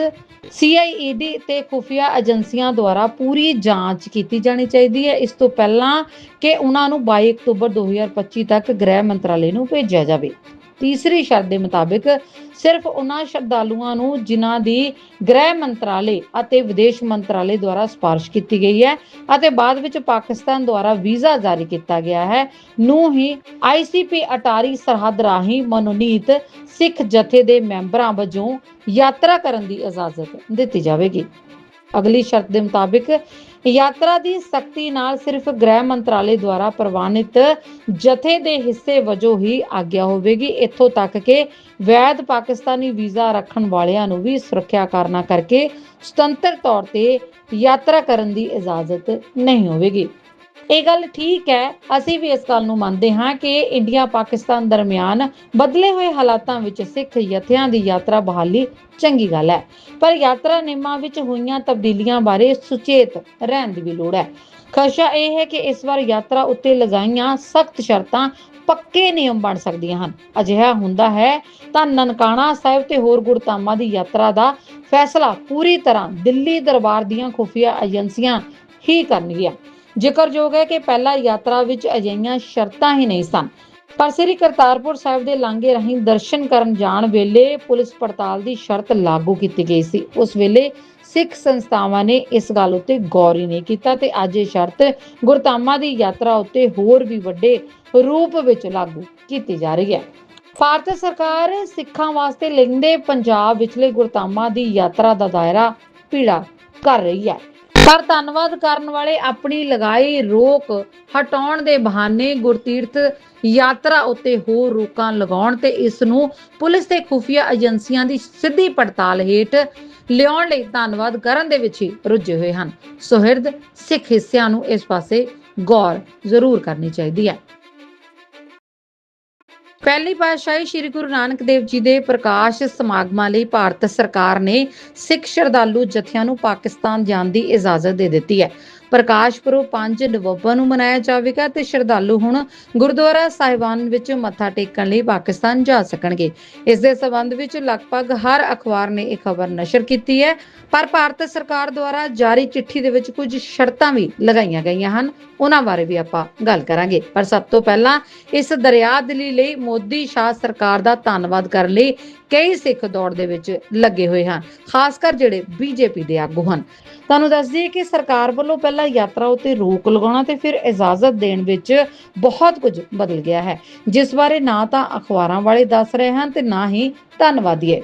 ਸੀਆਈਈਡੀ ਤੇ ਖੁਫੀਆ ਏਜੰਸੀਆਂ ਦੁਆਰਾ ਪੂਰੀ ਜਾਂਚ ਕੀਤੀ ਜਾਣੀ ਚਾਹੀਦੀ ਹੈ। ਇਸ ਤੋਂ ਪਹਿਲਾਂ ਕਿ ਉਹਨਾਂ ਨੂੰ 22 ਅਕਤੂਬਰ 2025 ਤੱਕ ਗ੍ਰਹਿ ਮੰਤਰਾਲੇ ਨੂੰ ਭੇਜਿਆ ਜਾਵੇ। ਤੀਸਰੀ ਸ਼ਰਤ ਦੇ ਮੁਤਾਬਕ ਸਿਰਫ ਉਹਨਾਂ ਸ਼ਰਧਾਲੂਆਂ ਨੂੰ ਜਿਨ੍ਹਾਂ ਦੀ ਗ੍ਰਹਿ ਮੰਤਰਾਲੇ ਅਤੇ ਵਿਦੇਸ਼ ਮੰਤਰਾਲੇ ਦੁਆਰਾ ਸਿਫਾਰਿਸ਼ ਕੀਤੀ ਗਈ ਹੈ ਅਤੇ ਬਾਅਦ ਵਿੱਚ ਪਾਕਿਸਤਾਨ ਦੁਆਰਾ ਵੀਜ਼ਾ ਜਾਰੀ ਕੀਤਾ ਗਿਆ ਹੈ, ਨੂੰ ਹੀ ਆਈਸੀਪੀ ਅਟਾਰੀ ਸਰਹੱਦ ਰਾਹੀਂ ਮਨੋਨੀਤ ਸਿੱਖ ਜਥੇ ਦੇ ਮੈਂਬਰਾਂ ਵਜੋਂ ਯਾਤਰਾ ਕਰਨ ਦੀ ਇਜਾਜ਼ਤ ਦਿੱਤੀ ਜਾਵੇਗੀ। ਅਗਲੀ ਸ਼ਰਤ ਦੇ ਮੁਤਾਬਿਕ ਯਾਤਰਾ ਦੀ ਸਖਤੀ ਨਾਲ ਸਿਰਫ ਗ੍ਰਹਿ ਮੰਤਰਾਲੇ ਦੁਆਰਾ ਪ੍ਰਵਾਨਿਤ ਜਥੇ ਦੇ ਹਿੱਸੇ ਵਜੋਂ ਹੀ ਆਗਿਆ ਹੋਵੇਗੀ। ਇੱਥੋਂ ਤੱਕ ਕਿ ਵੈਧ ਪਾਕਿਸਤਾਨੀ ਵੀਜ਼ਾ ਰੱਖਣ ਵਾਲਿਆਂ ਨੂੰ ਵੀ ਸੁਰੱਖਿਆ ਕਾਰਨਾਂ ਕਰਕੇ ਸੁਤੰਤਰ ਤੌਰ ਤੇ ਯਾਤਰਾ ਕਰਨ ਦੀ ਇਜਾਜ਼ਤ ਨਹੀਂ ਹੋਵੇਗੀ। ਇਹ ਗੱਲ ਠੀਕ ਹੈ, ਅਸੀਂ ਵੀ ਇਸ ਗੱਲ ਨੂੰ ਮੰਨਦੇ ਹਾਂ ਕਿ ਇੰਡੀਆ ਪਾਕਿਸਤਾਨ ਦਰਮਿਆਨ ਬਦਲੇ ਹੋਏ ਹਾਲਾਤਾਂ ਵਿੱਚ ਸਿੱਖ ਜਥਿਆਂ ਦੀ ਯਾਤਰਾ ਬਹਾਲੀ ਚੰਗੀ ਗੱਲ ਹੈ। ਪਰ ਯਾਤਰਾ ਨਿਯਮਾਂ ਵਿੱਚ ਹੋਈਆਂ ਤਬਦੀਲੀਆਂ ਬਾਰੇ ਸੁਚੇਤ ਰਹਿਣ ਦੀ ਵੀ ਲੋੜ ਹੈ। ਖਸ਼ਾ ਇਹ ਹੈ ਕਿ ਇਸ ਵਾਰ ਯਾਤਰਾ ਉੱਤੇ ਲਗਾਈਆਂ ਸਖਤ ਸ਼ਰਤਾਂ ਪੱਕੇ ਨਿਯਮ ਬਣ ਸਕਦੀਆਂ ਹਨ। ਅਜਿਹਾ ਹੁੰਦਾ ਹੈ ਤਾਂ ਨਨਕਾਣਾ ਸਾਹਿਬ ਤੇ ਹੋਰ ਗੁਰਧਾਮਾਂ ਦੀ ਯਾਤਰਾ ਦਾ ਫੈਸਲਾ ਪੂਰੀ ਤਰ੍ਹਾਂ ਦਿੱਲੀ ਦਰਬਾਰ ਦੀਆਂ ਖੁਫੀਆ ਏਜੰਸੀਆਂ ਹੀ ਕਰਨਗੀਆਂ। ਜ਼ਿਕਰਯੋਗ ਹੈ ਕਿ ਪਹਿਲਾਂ ਯਾਤਰਾ ਵਿੱਚ ਅਜਿਹੀਆਂ ਸ਼ਰਤਾਂ ਹੀ ਨਹੀਂ ਸਨ। ਪਰ ਸ੍ਰੀ ਕਰਤਾਰਪੁਰ ਸਾਹਿਬ ਦੇ ਲਾਂਘੇ ਰਾਹੀਂ ਦਰਸ਼ਨ ਕਰਨ ਜਾਣ ਵੇਲੇ ਪੁਲਿਸ ਪੜਤਾਲ ਦੀ ਸ਼ਰਤ ਲਾਗੂ ਕੀਤੀ ਗਈ ਸੀ। ਉਸ ਵੇਲੇ ਸਿੱਖ ਸੰਸਥਾਵਾਂ ਨੇ ਇਸ ਗੱਲ ਉੱਤੇ ਗੌਰ ਹੀ ਨਹੀਂ ਕੀਤਾ ਤੇ ਅੱਜ ਇਹ ਸ਼ਰਤ ਗੁਰਧਾਮਾਂ ਦੀ ਯਾਤਰਾ ਉੱਤੇ ਹੋਰ ਵੀ ਵੱਡੇ ਰੂਪ ਵਿੱਚ ਲਾਗੂ ਕੀਤੀ ਜਾ ਰਹੀ ਹੈ। ਭਾਰਤ ਸਰਕਾਰ ਸਿੱਖਾਂ ਵਾਸਤੇ ਲਿੰਦੇ ਪੰਜਾਬ ਵਿਚਲੇ ਗੁਰਧਾਮਾਂ ਦੀ ਯਾਤਰਾ ਦਾ ਦਾਇਰਾ ਪੀੜਾ ਕਰ ਰਹੀ ਹੈ। ਪਰ ਧੰਨਵਾਦ ਕਰਨ ਵਾਲੇ ਆਪਣੀ ਲਗਾਈ ਰੋਕ ਹਟਾਉਣ ਦੇ ਬਹਾਨੇ ਗੁਰਤੀਰਥ ਯਾਤਰਾ ਉੱਤੇ ਹੋਰ ਰੋਕਾਂ ਲਗਾਉਣ ਤੇ ਇਸ ਨੂੰ ਪੁਲਿਸ ਤੇ ਖੁਫੀਆ ਏਜੰਸੀਆਂ ਦੀ ਸਿੱਧੀ ਪੜਤਾਲ ਹੇਠ ਲਿਆਉਣ ਲਈ ਧੰਨਵਾਦ ਕਰਨ ਦੇ ਵਿੱਚ ਹੀ ਰੁੱਝੇ ਹੋਏ ਹਨ। ਸੁਹਿਰਦ ਸਿੱਖ ਹਿੱਸਿਆਂ ਨੂੰ ਇਸ ਪਾਸੇ ਗੌਰ ਜ਼ਰੂਰ ਕਰਨੀ ਚਾਹੀਦੀ ਹੈ। ਪਹਿਲੀ ਪਾਤਸ਼ਾਹੀ ਸ੍ਰੀ ਗੁਰੂ ਨਾਨਕ ਦੇਵ ਜੀ ਦੇ ਪ੍ਰਕਾਸ਼ ਸਮਾਗਮਾਂ ਲਈ ਭਾਰਤ ਸਰਕਾਰ ਨੇ ਸਿੱਖ ਸ਼ਰਧਾਲੂ ਜਥਿਆਂ ਨੂੰ ਪਾਕਿਸਤਾਨ ਜਾਣ ਦੀ ਇਜਾਜ਼ਤ ਦੇ ਦਿੱਤੀ ਹੈ। ਪ੍ਰਕਾਸ਼ ਪੁਰਬ 5 ਨਵੰਬਰ ਨੂੰ ਮਨਾਇਆ ਜਾਵੇਗਾ ਤੇ ਸ਼ਰਧਾਲੂ ਹੁਣ ਗੁਰਦੁਆਰਾ ਸਾਹਿਬਾਨ ਵਿੱਚ ਮੱਥਾ ਟੇਕਣ ਲਈ ਪਾਕਿਸਤਾਨ ਜਾ ਸਕਣਗੇ। ਇਸ ਦੇ ਸਬੰਧ ਵਿੱਚ ਲਗਭਗ ਹਰ ਅਖਬਾਰ ਨੇ ਇਹ ਖਬਰ ਨਸ਼ਰ ਕੀਤੀ ਹੈ, ਪਰ ਭਾਰਤ ਸਰਕਾਰ ਦੁਆਰਾ ਜਾਰੀ ਚਿੱਠੀ ਦੇ ਵਿੱਚ ਕੁਝ ਸ਼ਰਤਾਂ ਵੀ ਲਗਾਈਆਂ ਗਈਆਂ ਹਨ। ਉਹਨਾਂ ਬਾਰੇ ਵੀ ਆਪਾਂ ਗੱਲ ਕਰਾਂਗੇ। ਪਰ ਸਭ ਤੋਂ ਪਹਿਲਾਂ ਇਸ ਦਰਿਆ ਦਰਿਆਦਿਲੀ ਲਈ ਮੋਦੀ ਸ਼ਾਹ ਸਰਕਾਰ ਦਾ ਧੰਨਵਾਦ ਕਰਨ ਲਈ ਕਈ ਸਿੱਖ ਦੌੜ ਦੇ ਵਿੱਚ ਲੱਗੇ ਹੋਏ ਹਨ, ਖਾਸ ਕਰ ਜਿਹੜੇ ਬੀਜੇਪੀ ਦੇ ਆਗੂ ਹਨ। ਤੁਹਾਨੂੰ ਦੱਸ ਦਈਏ ਕਿ ਸਰਕਾਰ ਵੱਲੋਂ ਪਹਿਲਾਂ ਯਾਤਰਾ ਉਤੇ ਰੋਕ ਲਗਾਉਣਾ ਤੇ ਫਿਰ ਇਜਾਜ਼ਤ ਦੇਣ ਵਿੱਚ ਬਹੁਤ ਕੁਝ ਬਦਲ ਗਿਆ ਹੈ। ਜਿਸ ਬਾਰੇ ਨਾ ਤਾਂ ਅਖਬਾਰਾਂ ਵਾਲੇ ਦੱਸ ਰਹੇ ਹਨ ਤੇ ਨਾ ਹੀ ਧੰਨਵਾਦੀਏ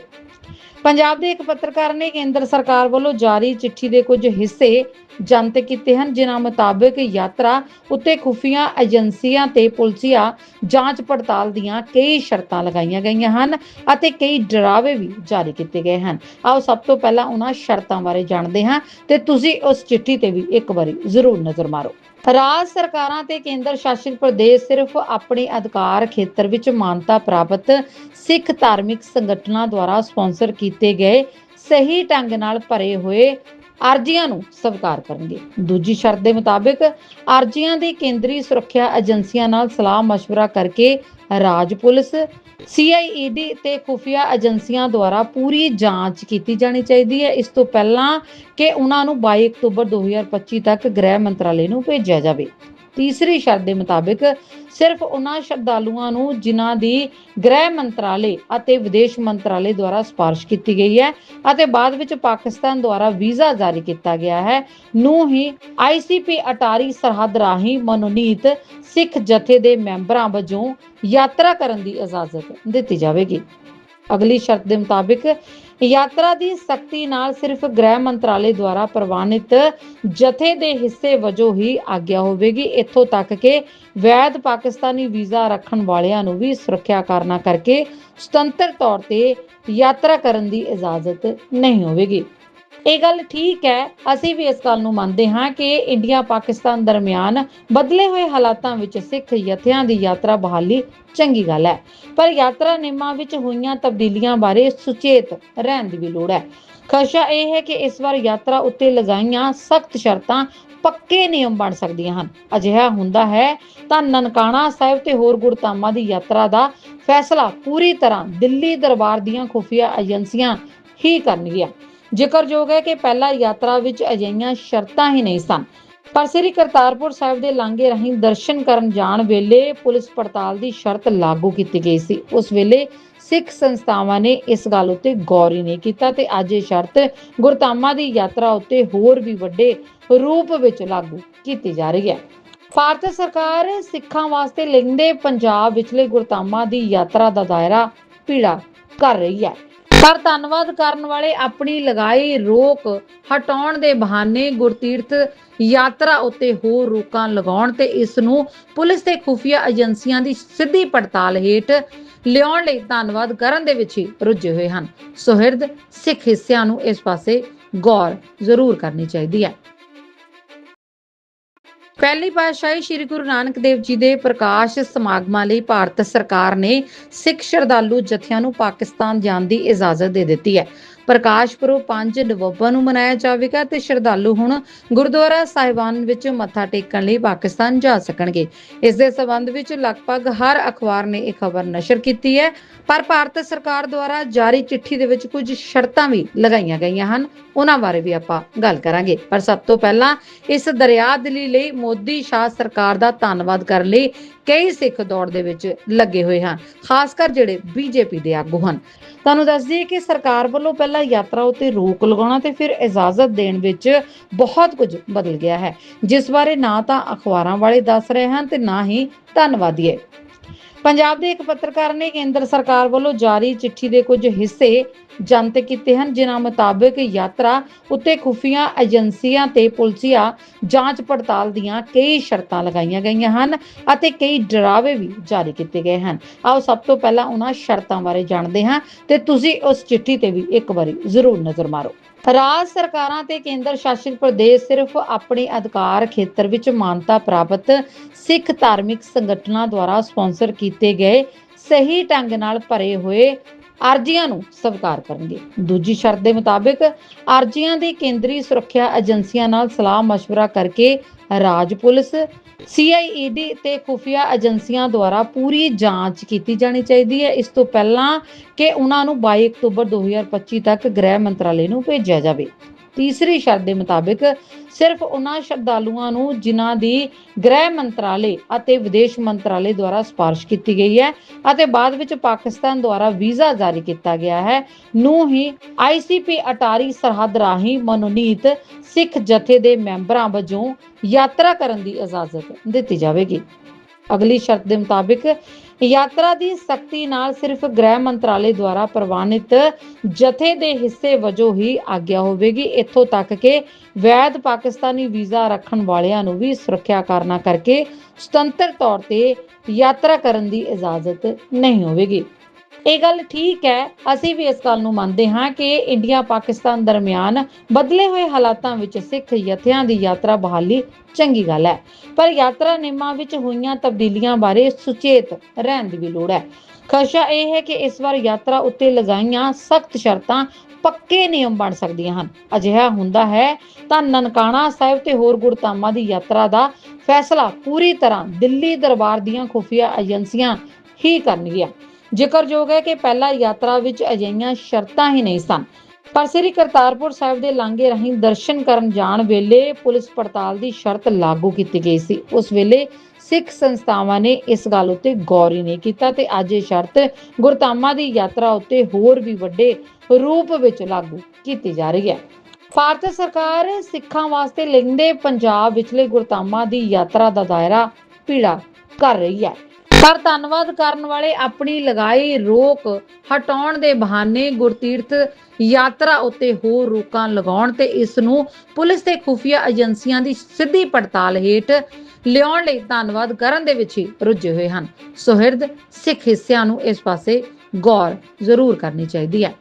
ਪੰਜਾਬ ਦੇ ਇੱਕ ਪੱਤਰਕਾਰ ਨੇ ਕੇਂਦਰ ਸਰਕਾਰ ਵੱਲੋਂ ਜਾਰੀ ਚਿੱਠੀ ਦੇ ਕੁਝ ਹਿੱਸੇ ਜਨਤਕ ਕੀਤੇ ਹਨ, ਜਿਨ੍ਹਾਂ ਮੁਤਾਬਕ ਯਾਤਰਾ ਉੱਤੇ ਖੁਫੀਆ ਏਜੰਸੀਆਂ ਤੇ ਪੁਲਸੀਆ ਜਾਂਚ ਪੜਤਾਲ ਦੀਆਂ ਕਈ ਸ਼ਰਤਾਂ ਲਗਾਈਆਂ ਗਈਆਂ ਹਨ ਅਤੇ ਕਈ ਡਰਾਵੇ ਵੀ ਜਾਰੀ ਕੀਤੇ ਗਏ ਹਨ। ਆਓ ਸਭ ਤੋਂ ਪਹਿਲਾਂ ਉਹਨਾਂ ਸ਼ਰਤਾਂ ਬਾਰੇ ਜਾਣਦੇ ਹਾਂ ਤੇ ਤੁਸੀਂ ਉਸ ਚਿੱਠੀ ਤੇ ਵੀ ਇੱਕ ਵਾਰੀ ਜ਼ਰੂਰ ਨਜ਼ਰ ਮਾਰੋ। ਰਾਜ ਸਰਕਾਰਾਂ ਤੇ ਕੇਂਦਰ ਸ਼ਾਸਿਤ ਪ੍ਰਦੇਸ਼ ਸਿਰਫ ਆਪਣੇ ਅਧਿਕਾਰ ਖੇਤਰ ਵਿੱਚ ਮਾਨਤਾ ਪ੍ਰਾਪਤ ਸਿੱਖ ਧਾਰਮਿਕ ਸੰਗਠਨਾਂ ਦੁਆਰਾ ਸਪਾਂਸਰ ਕੀਤੇ ਗਏ ਸਹੀ ਢੰਗ ਨਾਲ ਭਰੇ ਹੋਏ ਅਰਜ਼ੀਆਂ ਨੂੰ ਸਵੀਕਾਰ ਕਰਨਗੇ। ਦੂਜੀ ਸ਼ਰਤ ਦੇ ਮੁਤਾਬਕ ਅਰਜ਼ੀਆਂ ਦੀ ਕੇਂਦਰੀ ਸੁਰੱਖਿਆ ਏਜੰਸੀਆਂ ਨਾਲ ਸਲਾਹ ਮਸ਼ਵਰਾ ਕਰਕੇ ਰਾਜ ਪੁਲਿਸ ਸੀਆਈਈਡੀ ਤੇ ਖੁਫੀਆ ਏਜੰਸੀਆਂ ਦੁਆਰਾ ਪੂਰੀ ਜਾਂਚ ਕੀਤੀ ਜਾਣੀ ਚਾਹੀਦੀ ਹੈ। ਇਸ ਤੋਂ ਪਹਿਲਾਂ ਕਿ ਉਹਨਾਂ ਨੂੰ 22 ਅਕਤੂਬਰ 2025 ਤੱਕ ਗ੍ਰਹਿ ਮੰਤਰਾਲੇ ਨੂੰ ਭੇਜਿਆ ਜਾਵੇ। ਤੀਸਰੀ ਸ਼ਰਤ ਦੇ ਮੁਤਾਬਕ ਸਿਰਫ ਉਹਨਾਂ ਸ਼ਰਧਾਲੂਆਂ ਨੂੰ ਜਿਨ੍ਹਾਂ ਦੀ ਗ੍ਰਹਿ ਮੰਤਰਾਲੇ ਅਤੇ ਵਿਦੇਸ਼ ਮੰਤਰਾਲੇ ਦੁਆਰਾ ਸਿਫਾਰਿਸ਼ ਕੀਤੀ ਗਈ ਹੈ ਅਤੇ ਬਾਅਦ ਵਿੱਚ ਪਾਕਿਸਤਾਨ ਦੁਆਰਾ ਵੀਜ਼ਾ ਜਾਰੀ ਕੀਤਾ ਗਿਆ ਹੈ। ਨੂੰ ਹੀ ਆਈਸੀਪੀ ਅਟਾਰੀ ਸਰਹੱਦ ਰਾਹੀਂ ਮਨੋਨੀਤ ਸਿੱਖ ਜਥੇ ਦੇ ਮੈਂਬਰਾਂ ਵਜੋਂ ਯਾਤਰਾ ਕਰਨ ਦੀ ਇਜਾਜ਼ਤ ਦਿੱਤੀ ਜਾਵੇਗੀ। ਅਗਲੀ ਸ਼ਰਤ ਦੇ ਮੁਤਾਬਿਕ ਯਾਤਰਾ ਦੀ ਸਖਤੀ ਨਾਲ ਸਿਰਫ ਗ੍ਰਹਿ ਮੰਤਰਾਲੇ ਦੁਆਰਾ ਪ੍ਰਵਾਨਿਤ ਜਥੇ ਦੇ ਹਿੱਸੇ ਵਜੋਂ ਹੀ ਆਗਿਆ ਹੋਵੇਗੀ। ਇੱਥੋਂ ਤੱਕ ਕਿ ਵੈਧ ਪਾਕਿਸਤਾਨੀ ਵੀਜ਼ਾ ਰੱਖਣ ਵਾਲਿਆਂ ਨੂੰ ਵੀ ਸੁਰੱਖਿਆ ਕਾਰਨਾਂ ਕਰਕੇ ਸੁਤੰਤਰ ਤੌਰ ਤੇ ਯਾਤਰਾ ਕਰਨ ਦੀ ਇਜਾਜ਼ਤ ਨਹੀਂ ਹੋਵੇਗੀ। ਇਹ ਗੱਲ ਠੀਕ ਹੈ, ਅਸੀਂ ਵੀ ਇਸ ਗੱਲ ਨੂੰ ਮੰਨਦੇ ਹਾਂ ਕਿ ਇੰਡੀਆ ਪਾਕਿਸਤਾਨ ਦਰਮਿਆਨ ਬਦਲੇ ਹੋਏ ਹਾਲਾਤਾਂ ਵਿੱਚ ਸਿੱਖ ਜਥਿਆਂ ਦੀ ਯਾਤਰਾ ਬਹਾਲੀ ਚੰਗੀ ਗੱਲ ਹੈ। ਪਰ ਯਾਤਰਾ ਨਿਯਮਾਂ ਵਿੱਚ ਹੋਈਆਂ ਤਬਦੀਲੀਆਂ ਬਾਰੇ ਸੁਚੇਤ ਰਹਿਣ ਦੀ ਵੀ ਲੋੜ ਹੈ। ਖਸ਼ਾ ਇਹ ਹੈ ਕਿ ਇਸ ਵਾਰ ਯਾਤਰਾ ਉੱਤੇ ਲਗਾਈਆਂ ਸਖਤ ਸ਼ਰਤਾਂ ਪੱਕੇ ਨਿਯਮ ਬਣ ਸਕਦੀਆਂ ਹਨ। ਅਜਿਹਾ ਹੁੰਦਾ ਹੈ ਤਾਂ ਨਨਕਾਣਾ ਸਾਹਿਬ ਤੇ ਹੋਰ ਗੁਰਧਾਮਾਂ ਦੀ ਯਾਤਰਾ ਦਾ ਫੈਸਲਾ ਪੂਰੀ ਤਰ੍ਹਾਂ ਦਿੱਲੀ ਦਰਬਾਰ ਦੀਆਂ ਖੁਫੀਆ ਏਜੰਸੀਆਂ ਹੀ ਕਰਨਗੀਆਂ। ਜ਼ਿਕਰਯੋਗ ਹੈ ਕਿ ਪਹਿਲਾਂ ਯਾਤਰਾ ਵਿੱਚ ਅਜਿਹੀਆਂ ਸ਼ਰਤਾਂ ਹੀ ਨਹੀਂ ਸਨ। ਪਰ ਸ੍ਰੀ ਕਰਤਾਰਪੁਰ ਸਾਹਿਬ ਦੇ ਲਾਂਘੇ ਰਾਹੀਂ ਦਰਸ਼ਨ ਕਰਨ ਜਾਣ ਵੇਲੇ ਪੁਲਿਸ ਪੜਤਾਲ ਦੀ ਸ਼ਰਤ ਲਾਗੂ ਕੀਤੀ ਗਈ ਸੀ। ਉਸ ਵੇਲੇ ਸਿੱਖ ਸੰਸਥਾਵਾਂ ਨੇ ਇਸ ਗੱਲ ਉੱਤੇ ਗੌਰ ਹੀ ਨਹੀਂ ਕੀਤਾ ਤੇ ਅੱਜ ਇਹ ਸ਼ਰਤ ਗੁਰਧਾਮਾਂ ਦੀ ਯਾਤਰਾ ਉੱਤੇ ਹੋਰ ਵੀ ਵੱਡੇ ਰੂਪ ਵਿੱਚ ਲਾਗੂ ਕੀਤੀ ਜਾ ਰਹੀ ਹੈ। ਭਾਰਤ ਸਰਕਾਰ ਸਿੱਖਾਂ ਵਾਸਤੇ ਲਿੰਦੇ ਪੰਜਾਬ ਵਿਚਲੇ ਗੁਰਧਾਮਾਂ ਦੀ ਯਾਤਰਾ ਦਾ ਦਾਇਰਾ ਪੀੜਾ ਕਰ ਰਹੀ ਹੈ। ਪਰ ਧੰਨਵਾਦ ਕਰਨ ਵਾਲੇ ਆਪਣੀ ਲਗਾਈ ਰੋਕ ਹਟਾਉਣ ਦੇ ਬਹਾਨੇ ਗੁਰਤੀਰਥ ਯਾਤਰਾ ਉੱਤੇ ਹੋਰ ਰੋਕਾਂ ਲਗਾਉਣ ਤੇ ਇਸ ਨੂੰ ਪੁਲਿਸ ਤੇ ਖੁਫੀਆ ਏਜੰਸੀਆਂ ਦੀ ਸਿੱਧੀ ਪੜਤਾਲ ਹੇਠ ਲਿਆਉਣ ਲਈ ਧੰਨਵਾਦ ਕਰਨ ਦੇ ਵਿੱਚ ਹੀ ਰੁੱਝੇ ਹੋਏ ਹਨ। ਸੁਹਿਰਦ ਸਿੱਖ ਹਿੱਸਿਆਂ ਨੂੰ ਇਸ ਪਾਸੇ ਗੌਰ ਜ਼ਰੂਰ ਕਰਨੀ ਚਾਹੀਦੀ ਹੈ। ਪਹਿਲੀ ਪਾਤਸ਼ਾਹੀ ਸ੍ਰੀ ਗੁਰੂ ਨਾਨਕ ਦੇਵ ਜੀ ਦੇ ਪ੍ਰਕਾਸ਼ ਸਮਾਗਮਾਂ ਲਈ ਭਾਰਤ ਸਰਕਾਰ ਨੇ ਸਿੱਖ ਸ਼ਰਧਾਲੂ ਜਥਿਆਂ ਨੂੰ ਪਾਕਿਸਤਾਨ ਜਾਣ ਦੀ ਇਜਾਜ਼ਤ ਦੇ ਦਿੱਤੀ ਹੈ। ਪ੍ਰਕਾਸ਼ ਪੁਰਬ 5 ਨਵੰਬਰ ਨੂੰ ਮਨਾਇਆ ਜਾਵੇਗਾ ਤੇ ਸ਼ਰਧਾਲੂ ਹੁਣ ਗੁਰਦੁਆਰਾ ਸਾਹਿਬਾਨ ਵਿੱਚ ਮੱਥਾ ਟੇਕਣ ਲਈ ਪਾਕਿਸਤਾਨ ਜਾ ਸਕਣਗੇ। ਇਸ ਦੇ ਸਬੰਧ ਵਿੱਚ ਲਗਭਗ ਹਰ ਅਖਬਾਰ ਨੇ ਇਹ ਖਬਰ ਨਸ਼ਰ ਕੀਤੀ ਹੈ, ਪਰ ਭਾਰਤ ਸਰਕਾਰ ਦੁਆਰਾ ਜਾਰੀ ਚਿੱਠੀ ਦੇ ਵਿੱਚ ਕੁਝ ਸ਼ਰਤਾਂ ਵੀ ਲਗਾਈਆਂ ਗਈਆਂ ਹਨ। ਉਹਨਾਂ ਬਾਰੇ ਵੀ ਆਪਾਂ ਗੱਲ ਕਰਾਂਗੇ। ਪਰ ਸਭ ਤੋਂ ਪਹਿਲਾਂ ਇਸ ਦਰਿਆ ਦਰਿਆਦਿਲੀ ਲਈ ਮੋਦੀ ਸ਼ਾਹ ਸਰਕਾਰ ਦਾ ਧੰਨਵਾਦ ਕਰਨ ਲਈ ਕਈ ਸਿੱਖ ਦੌੜ ਦੇ ਵਿੱਚ ਲੱਗੇ ਹੋਏ ਹਨ, ਖਾਸ ਕਰ ਜਿਹੜੇ ਬੀਜੇਪੀ ਦੇ ਆਗੂ ਹਨ। ਤੁਹਾਨੂੰ ਦੱਸ ਦਈਏ ਕਿ ਸਰਕਾਰ ਵੱਲੋਂ ਪਹਿਲਾਂ ਯਾਤਰਾ ਉਤੇ ਰੋਕ ਲਗਾਉਣਾ ਤੇ ਫਿਰ ਇਜਾਜ਼ਤ ਦੇਣ ਵਿੱਚ ਬਹੁਤ ਕੁਝ ਬਦਲ ਗਿਆ ਹੈ। ਜਿਸ ਬਾਰੇ ਨਾ ਤਾਂ ਅਖਬਾਰਾਂ ਵਾਲੇ ਦੱਸ ਰਹੇ ਹਨ ਤੇ ਨਾ ਹੀ ਧੰਨਵਾਦੀਏ ਪੰਜਾਬ ਦੇ ਇੱਕ ਪੱਤਰਕਾਰ ਨੇ ਕੇਂਦਰ ਸਰਕਾਰ ਵੱਲੋਂ ਜਾਰੀ ਚਿੱਠੀ ਦੇ ਕੁਝ ਹਿੱਸੇ ਜਨਤਕ ਕੀਤੇ ਹਨ, ਜਿਨ੍ਹਾਂ ਮੁਤਾਬਕ ਯਾਤਰਾ ਉੱਤੇ ਖੁਫੀਆ ਏਜੰਸੀਆਂ ਤੇ ਪੁਲਸੀਆ ਜਾਂਚ ਪੜਤਾਲ ਦੀਆਂ ਕਈ ਸ਼ਰਤਾਂ ਲਗਾਈਆਂ ਗਈਆਂ ਹਨ ਅਤੇ ਕਈ ਡਰਾਵੇ ਵੀ ਜਾਰੀ ਕੀਤੇ ਗਏ ਹਨ। ਆਓ ਸਭ ਤੋਂ ਪਹਿਲਾਂ ਉਹਨਾਂ ਸ਼ਰਤਾਂ ਬਾਰੇ ਜਾਣਦੇ ਹਾਂ ਤੇ ਤੁਸੀਂ ਉਸ ਚਿੱਠੀ ਤੇ ਵੀ ਇੱਕ ਵਾਰੀ ਜ਼ਰੂਰ ਨਜ਼ਰ ਮਾਰੋ। ਰਾਜ ਸਰਕਾਰਾਂ ਤੇ ਕੇਂਦਰ ਸ਼ਾਸਿਤ ਪ੍ਰਦੇਸ਼ ਸਿਰਫ ਆਪਣੇ ਅਧਿਕਾਰ ਖੇਤਰ ਵਿੱਚ ਮਾਨਤਾ ਪ੍ਰਾਪਤ ਸਿੱਖ ਧਾਰਮਿਕ ਸੰਗਠਨਾਂ ਦੁਆਰਾ ਸਪਾਂਸਰ ਕੀਤੇ ਗਏ ਸਹੀ ਢੰਗ ਨਾਲ ਭਰੇ ਹੋਏ ਅਰਜ਼ੀਆਂ ਨੂੰ ਸਵੀਕਾਰ ਕਰਨਗੇ। ਦੂਜੀ ਸ਼ਰਤ ਦੇ ਮੁਤਾਬਕ ਅਰਜ਼ੀਆਂ ਦੀ ਕੇਂਦਰੀ ਸੁਰੱਖਿਆ ਏਜੰਸੀਆਂ ਨਾਲ ਸਲਾਹ ਮਸ਼ਵਰਾ ਕਰਕੇ ਰਾਜ ਪੁਲਿਸ ਸੀਆਈਈਡੀ ਤੇ ਖੁਫੀਆ ਏਜੰਸੀਆਂ ਦੁਆਰਾ ਪੂਰੀ ਜਾਂਚ ਕੀਤੀ ਜਾਣੀ ਚਾਹੀਦੀ ਹੈ। ਇਸ ਤੋਂ ਪਹਿਲਾਂ ਕਿ ਉਹਨਾਂ ਨੂੰ 22 ਅਕਤੂਬਰ 2025 ਤੱਕ ਗ੍ਰਹਿ ਮੰਤਰਾਲੇ ਨੂੰ ਭੇਜਿਆ ਜਾਵੇ। ਤੀਸਰੀ ਸ਼ਰਤ ਦੇ ਮੁਤਾਬਕ ਸਿਰਫ ਉਹਨਾਂ ਸ਼ਰਧਾਲੂਆਂ ਨੂੰ ਜਿਨ੍ਹਾਂ ਦੀ ਗ੍ਰਹਿ ਮੰਤਰਾਲੇ ਅਤੇ ਵਿਦੇਸ਼ ਮੰਤਰਾਲੇ ਦੁਆਰਾ ਸਿਫਾਰਿਸ਼ ਕੀਤੀ ਗਈ ਹੈ ਅਤੇ ਬਾਅਦ ਵਿੱਚ ਪਾਕਿਸਤਾਨ ਦੁਆਰਾ ਵੀਜ਼ਾ ਜਾਰੀ ਕੀਤਾ ਗਿਆ ਹੈ, ਨੂੰ ਹੀ ਆਈਸੀਪੀ ਅਟਾਰੀ ਸਰਹੱਦ ਰਾਹੀਂ ਮਨੋਨੀਤ ਸਿੱਖ ਜਥੇ ਦੇ ਮੈਂਬਰਾਂ ਵਜੋਂ ਯਾਤਰਾ ਕਰਨ ਦੀ ਇਜਾਜ਼ਤ ਦਿੱਤੀ ਜਾਵੇਗੀ। ਅਗਲੀ ਸ਼ਰਤ ਦੇ ਮੁਤਾਬਿਕ ਯਾਤਰਾ ਦੀ ਸਖਤੀ ਨਾਲ ਸਿਰਫ ਗ੍ਰਹਿ ਮੰਤਰਾਲੇ ਦੁਆਰਾ ਪ੍ਰਵਾਨਿਤ ਜਥੇ ਦੇ ਹਿੱਸੇ ਵਜੋਂ ਹੀ ਆਗਿਆ ਹੋਵੇਗੀ। ਇੱਥੋਂ ਤੱਕ ਕਿ ਵੈਧ ਪਾਕਿਸਤਾਨੀ ਵੀਜ਼ਾ ਰੱਖਣ ਵਾਲਿਆਂ ਨੂੰ ਵੀ ਸੁਰੱਖਿਆ ਕਾਰਨਾਂ ਕਰਕੇ ਸੁਤੰਤਰ ਤੌਰ ਤੇ ਯਾਤਰਾ ਕਰਨ ਦੀ ਇਜਾਜ਼ਤ ਨਹੀਂ ਹੋਵੇਗੀ। ਇਹ ਗੱਲ ਠੀਕ ਹੈ, ਅਸੀਂ ਵੀ ਇਸ ਗੱਲ ਨੂੰ ਮੰਨਦੇ ਹਾਂ ਕਿ ਇੰਡੀਆ ਪਾਕਿਸਤਾਨ ਦਰਮਿਆਨ ਬਦਲੇ ਹੋਏ ਹਾਲਾਤਾਂ ਵਿੱਚ ਸਿੱਖ ਜਥਿਆਂ ਦੀ ਯਾਤਰਾ ਬਹਾਲੀ ਚੰਗੀ ਗੱਲ ਹੈ। ਪਰ ਯਾਤਰਾ ਨਿਯਮਾਂ ਵਿੱਚ ਹੋਈਆਂ ਤਬਦੀਲੀਆਂ ਬਾਰੇ ਸੁਚੇਤ ਰਹਿਣ ਦੀ ਵੀ ਲੋੜ ਹੈ। ਖਸ਼ਾ ਇਹ ਹੈ ਕਿ ਇਸ ਵਾਰ ਯਾਤਰਾ ਉੱਤੇ ਲਗਾਈਆਂ ਸਖਤ ਸ਼ਰਤਾਂ ਪੱਕੇ ਨਿਯਮ ਬਣ ਸਕਦੀਆਂ ਹਨ। ਅਜਿਹਾ ਹੁੰਦਾ ਹੈ ਤਾਂ ਨਨਕਾਣਾ ਸਾਹਿਬ ਤੇ ਹੋਰ ਗੁਰਧਾਮਾਂ ਦੀ ਯਾਤਰਾ ਦਾ ਫੈਸਲਾ ਪੂਰੀ ਤਰ੍ਹਾਂ ਦਿੱਲੀ ਦਰਬਾਰ ਦੀਆਂ ਖੁਫੀਆ ਏਜੰਸੀਆਂ ਹੀ ਕਰਨਗੀਆਂ। ਜ਼ਿਕਰਯੋਗ ਹੈ ਕਿ ਪਹਿਲਾਂ ਯਾਤਰਾ ਵਿੱਚ ਅਜਿਹੀਆਂ ਸ਼ਰਤਾਂ ਹੀ ਨਹੀਂ ਸਨ। ਪਰ ਸ੍ਰੀ ਕਰਤਾਰਪੁਰ ਸਾਹਿਬ ਦੇ ਲਾਂਘੇ ਰਾਹੀਂ ਦਰਸ਼ਨ ਕਰਨ ਜਾਣ ਵੇਲੇ ਪੁਲਿਸ ਪੜਤਾਲ ਦੀ ਸ਼ਰਤ ਲਾਗੂ ਕੀਤੀ ਗਈ ਸੀ। ਉਸ ਵੇਲੇ ਸਿੱਖ ਸੰਸਥਾਵਾਂ ਨੇ ਇਸ ਗੱਲ ਉੱਤੇ ਗੌਰ ਹੀ ਨਹੀਂ ਕੀਤਾ ਤੇ ਅੱਜ ਇਹ ਸ਼ਰਤ ਗੁਰਧਾਮਾਂ ਦੀ ਯਾਤਰਾ ਉੱਤੇ ਹੋਰ ਵੀ ਵੱਡੇ ਰੂਪ ਵਿੱਚ ਲਾਗੂ ਕੀਤੀ ਜਾ ਰਹੀ ਹੈ। ਭਾਰਤ ਸਰਕਾਰ ਸਿੱਖਾਂ ਵਾਸਤੇ ਲੈਂਦੇ ਪੰਜਾਬ ਵਿਚਲੇ ਗੁਰਧਾਮਾਂ ਦੀ ਯਾਤਰਾ ਦਾ ਦਾਇਰਾ ਪੀੜਾ ਕਰ ਰਹੀ ਹੈ। ਪਰ ਧੰਨਵਾਦ ਕਰਨ ਵਾਲੇ ਆਪਣੀ ਲਗਾਈ ਰੋਕ ਹਟਾਉਣ ਦੇ ਬਹਾਨੇ ਗੁਰਤੀਰਥ ਯਾਤਰਾ ਉੱਤੇ ਹੋਰ ਰੋਕਾਂ ਲਗਾਉਣ ਤੇ ਇਸ ਨੂੰ ਪੁਲਿਸ ਤੇ ਖੁਫੀਆ ਏਜੰਸੀਆਂ ਦੀ ਸਿੱਧੀ ਪੜਤਾਲ ਹੇਠ ਲਿਆਉਣ ਲਈ ਧੰਨਵਾਦ ਕਰਨ ਦੇ ਵਿੱਚ ਹੀ ਰੁੱਝੇ ਹੋਏ ਹਨ। ਸੁਹਿਰਦ ਸਿੱਖ ਹਿੱਸਿਆਂ ਨੂੰ ਇਸ ਪਾਸੇ ਗੌਰ ਜ਼ਰੂਰ ਕਰਨੀ ਚਾਹੀਦੀ ਹੈ।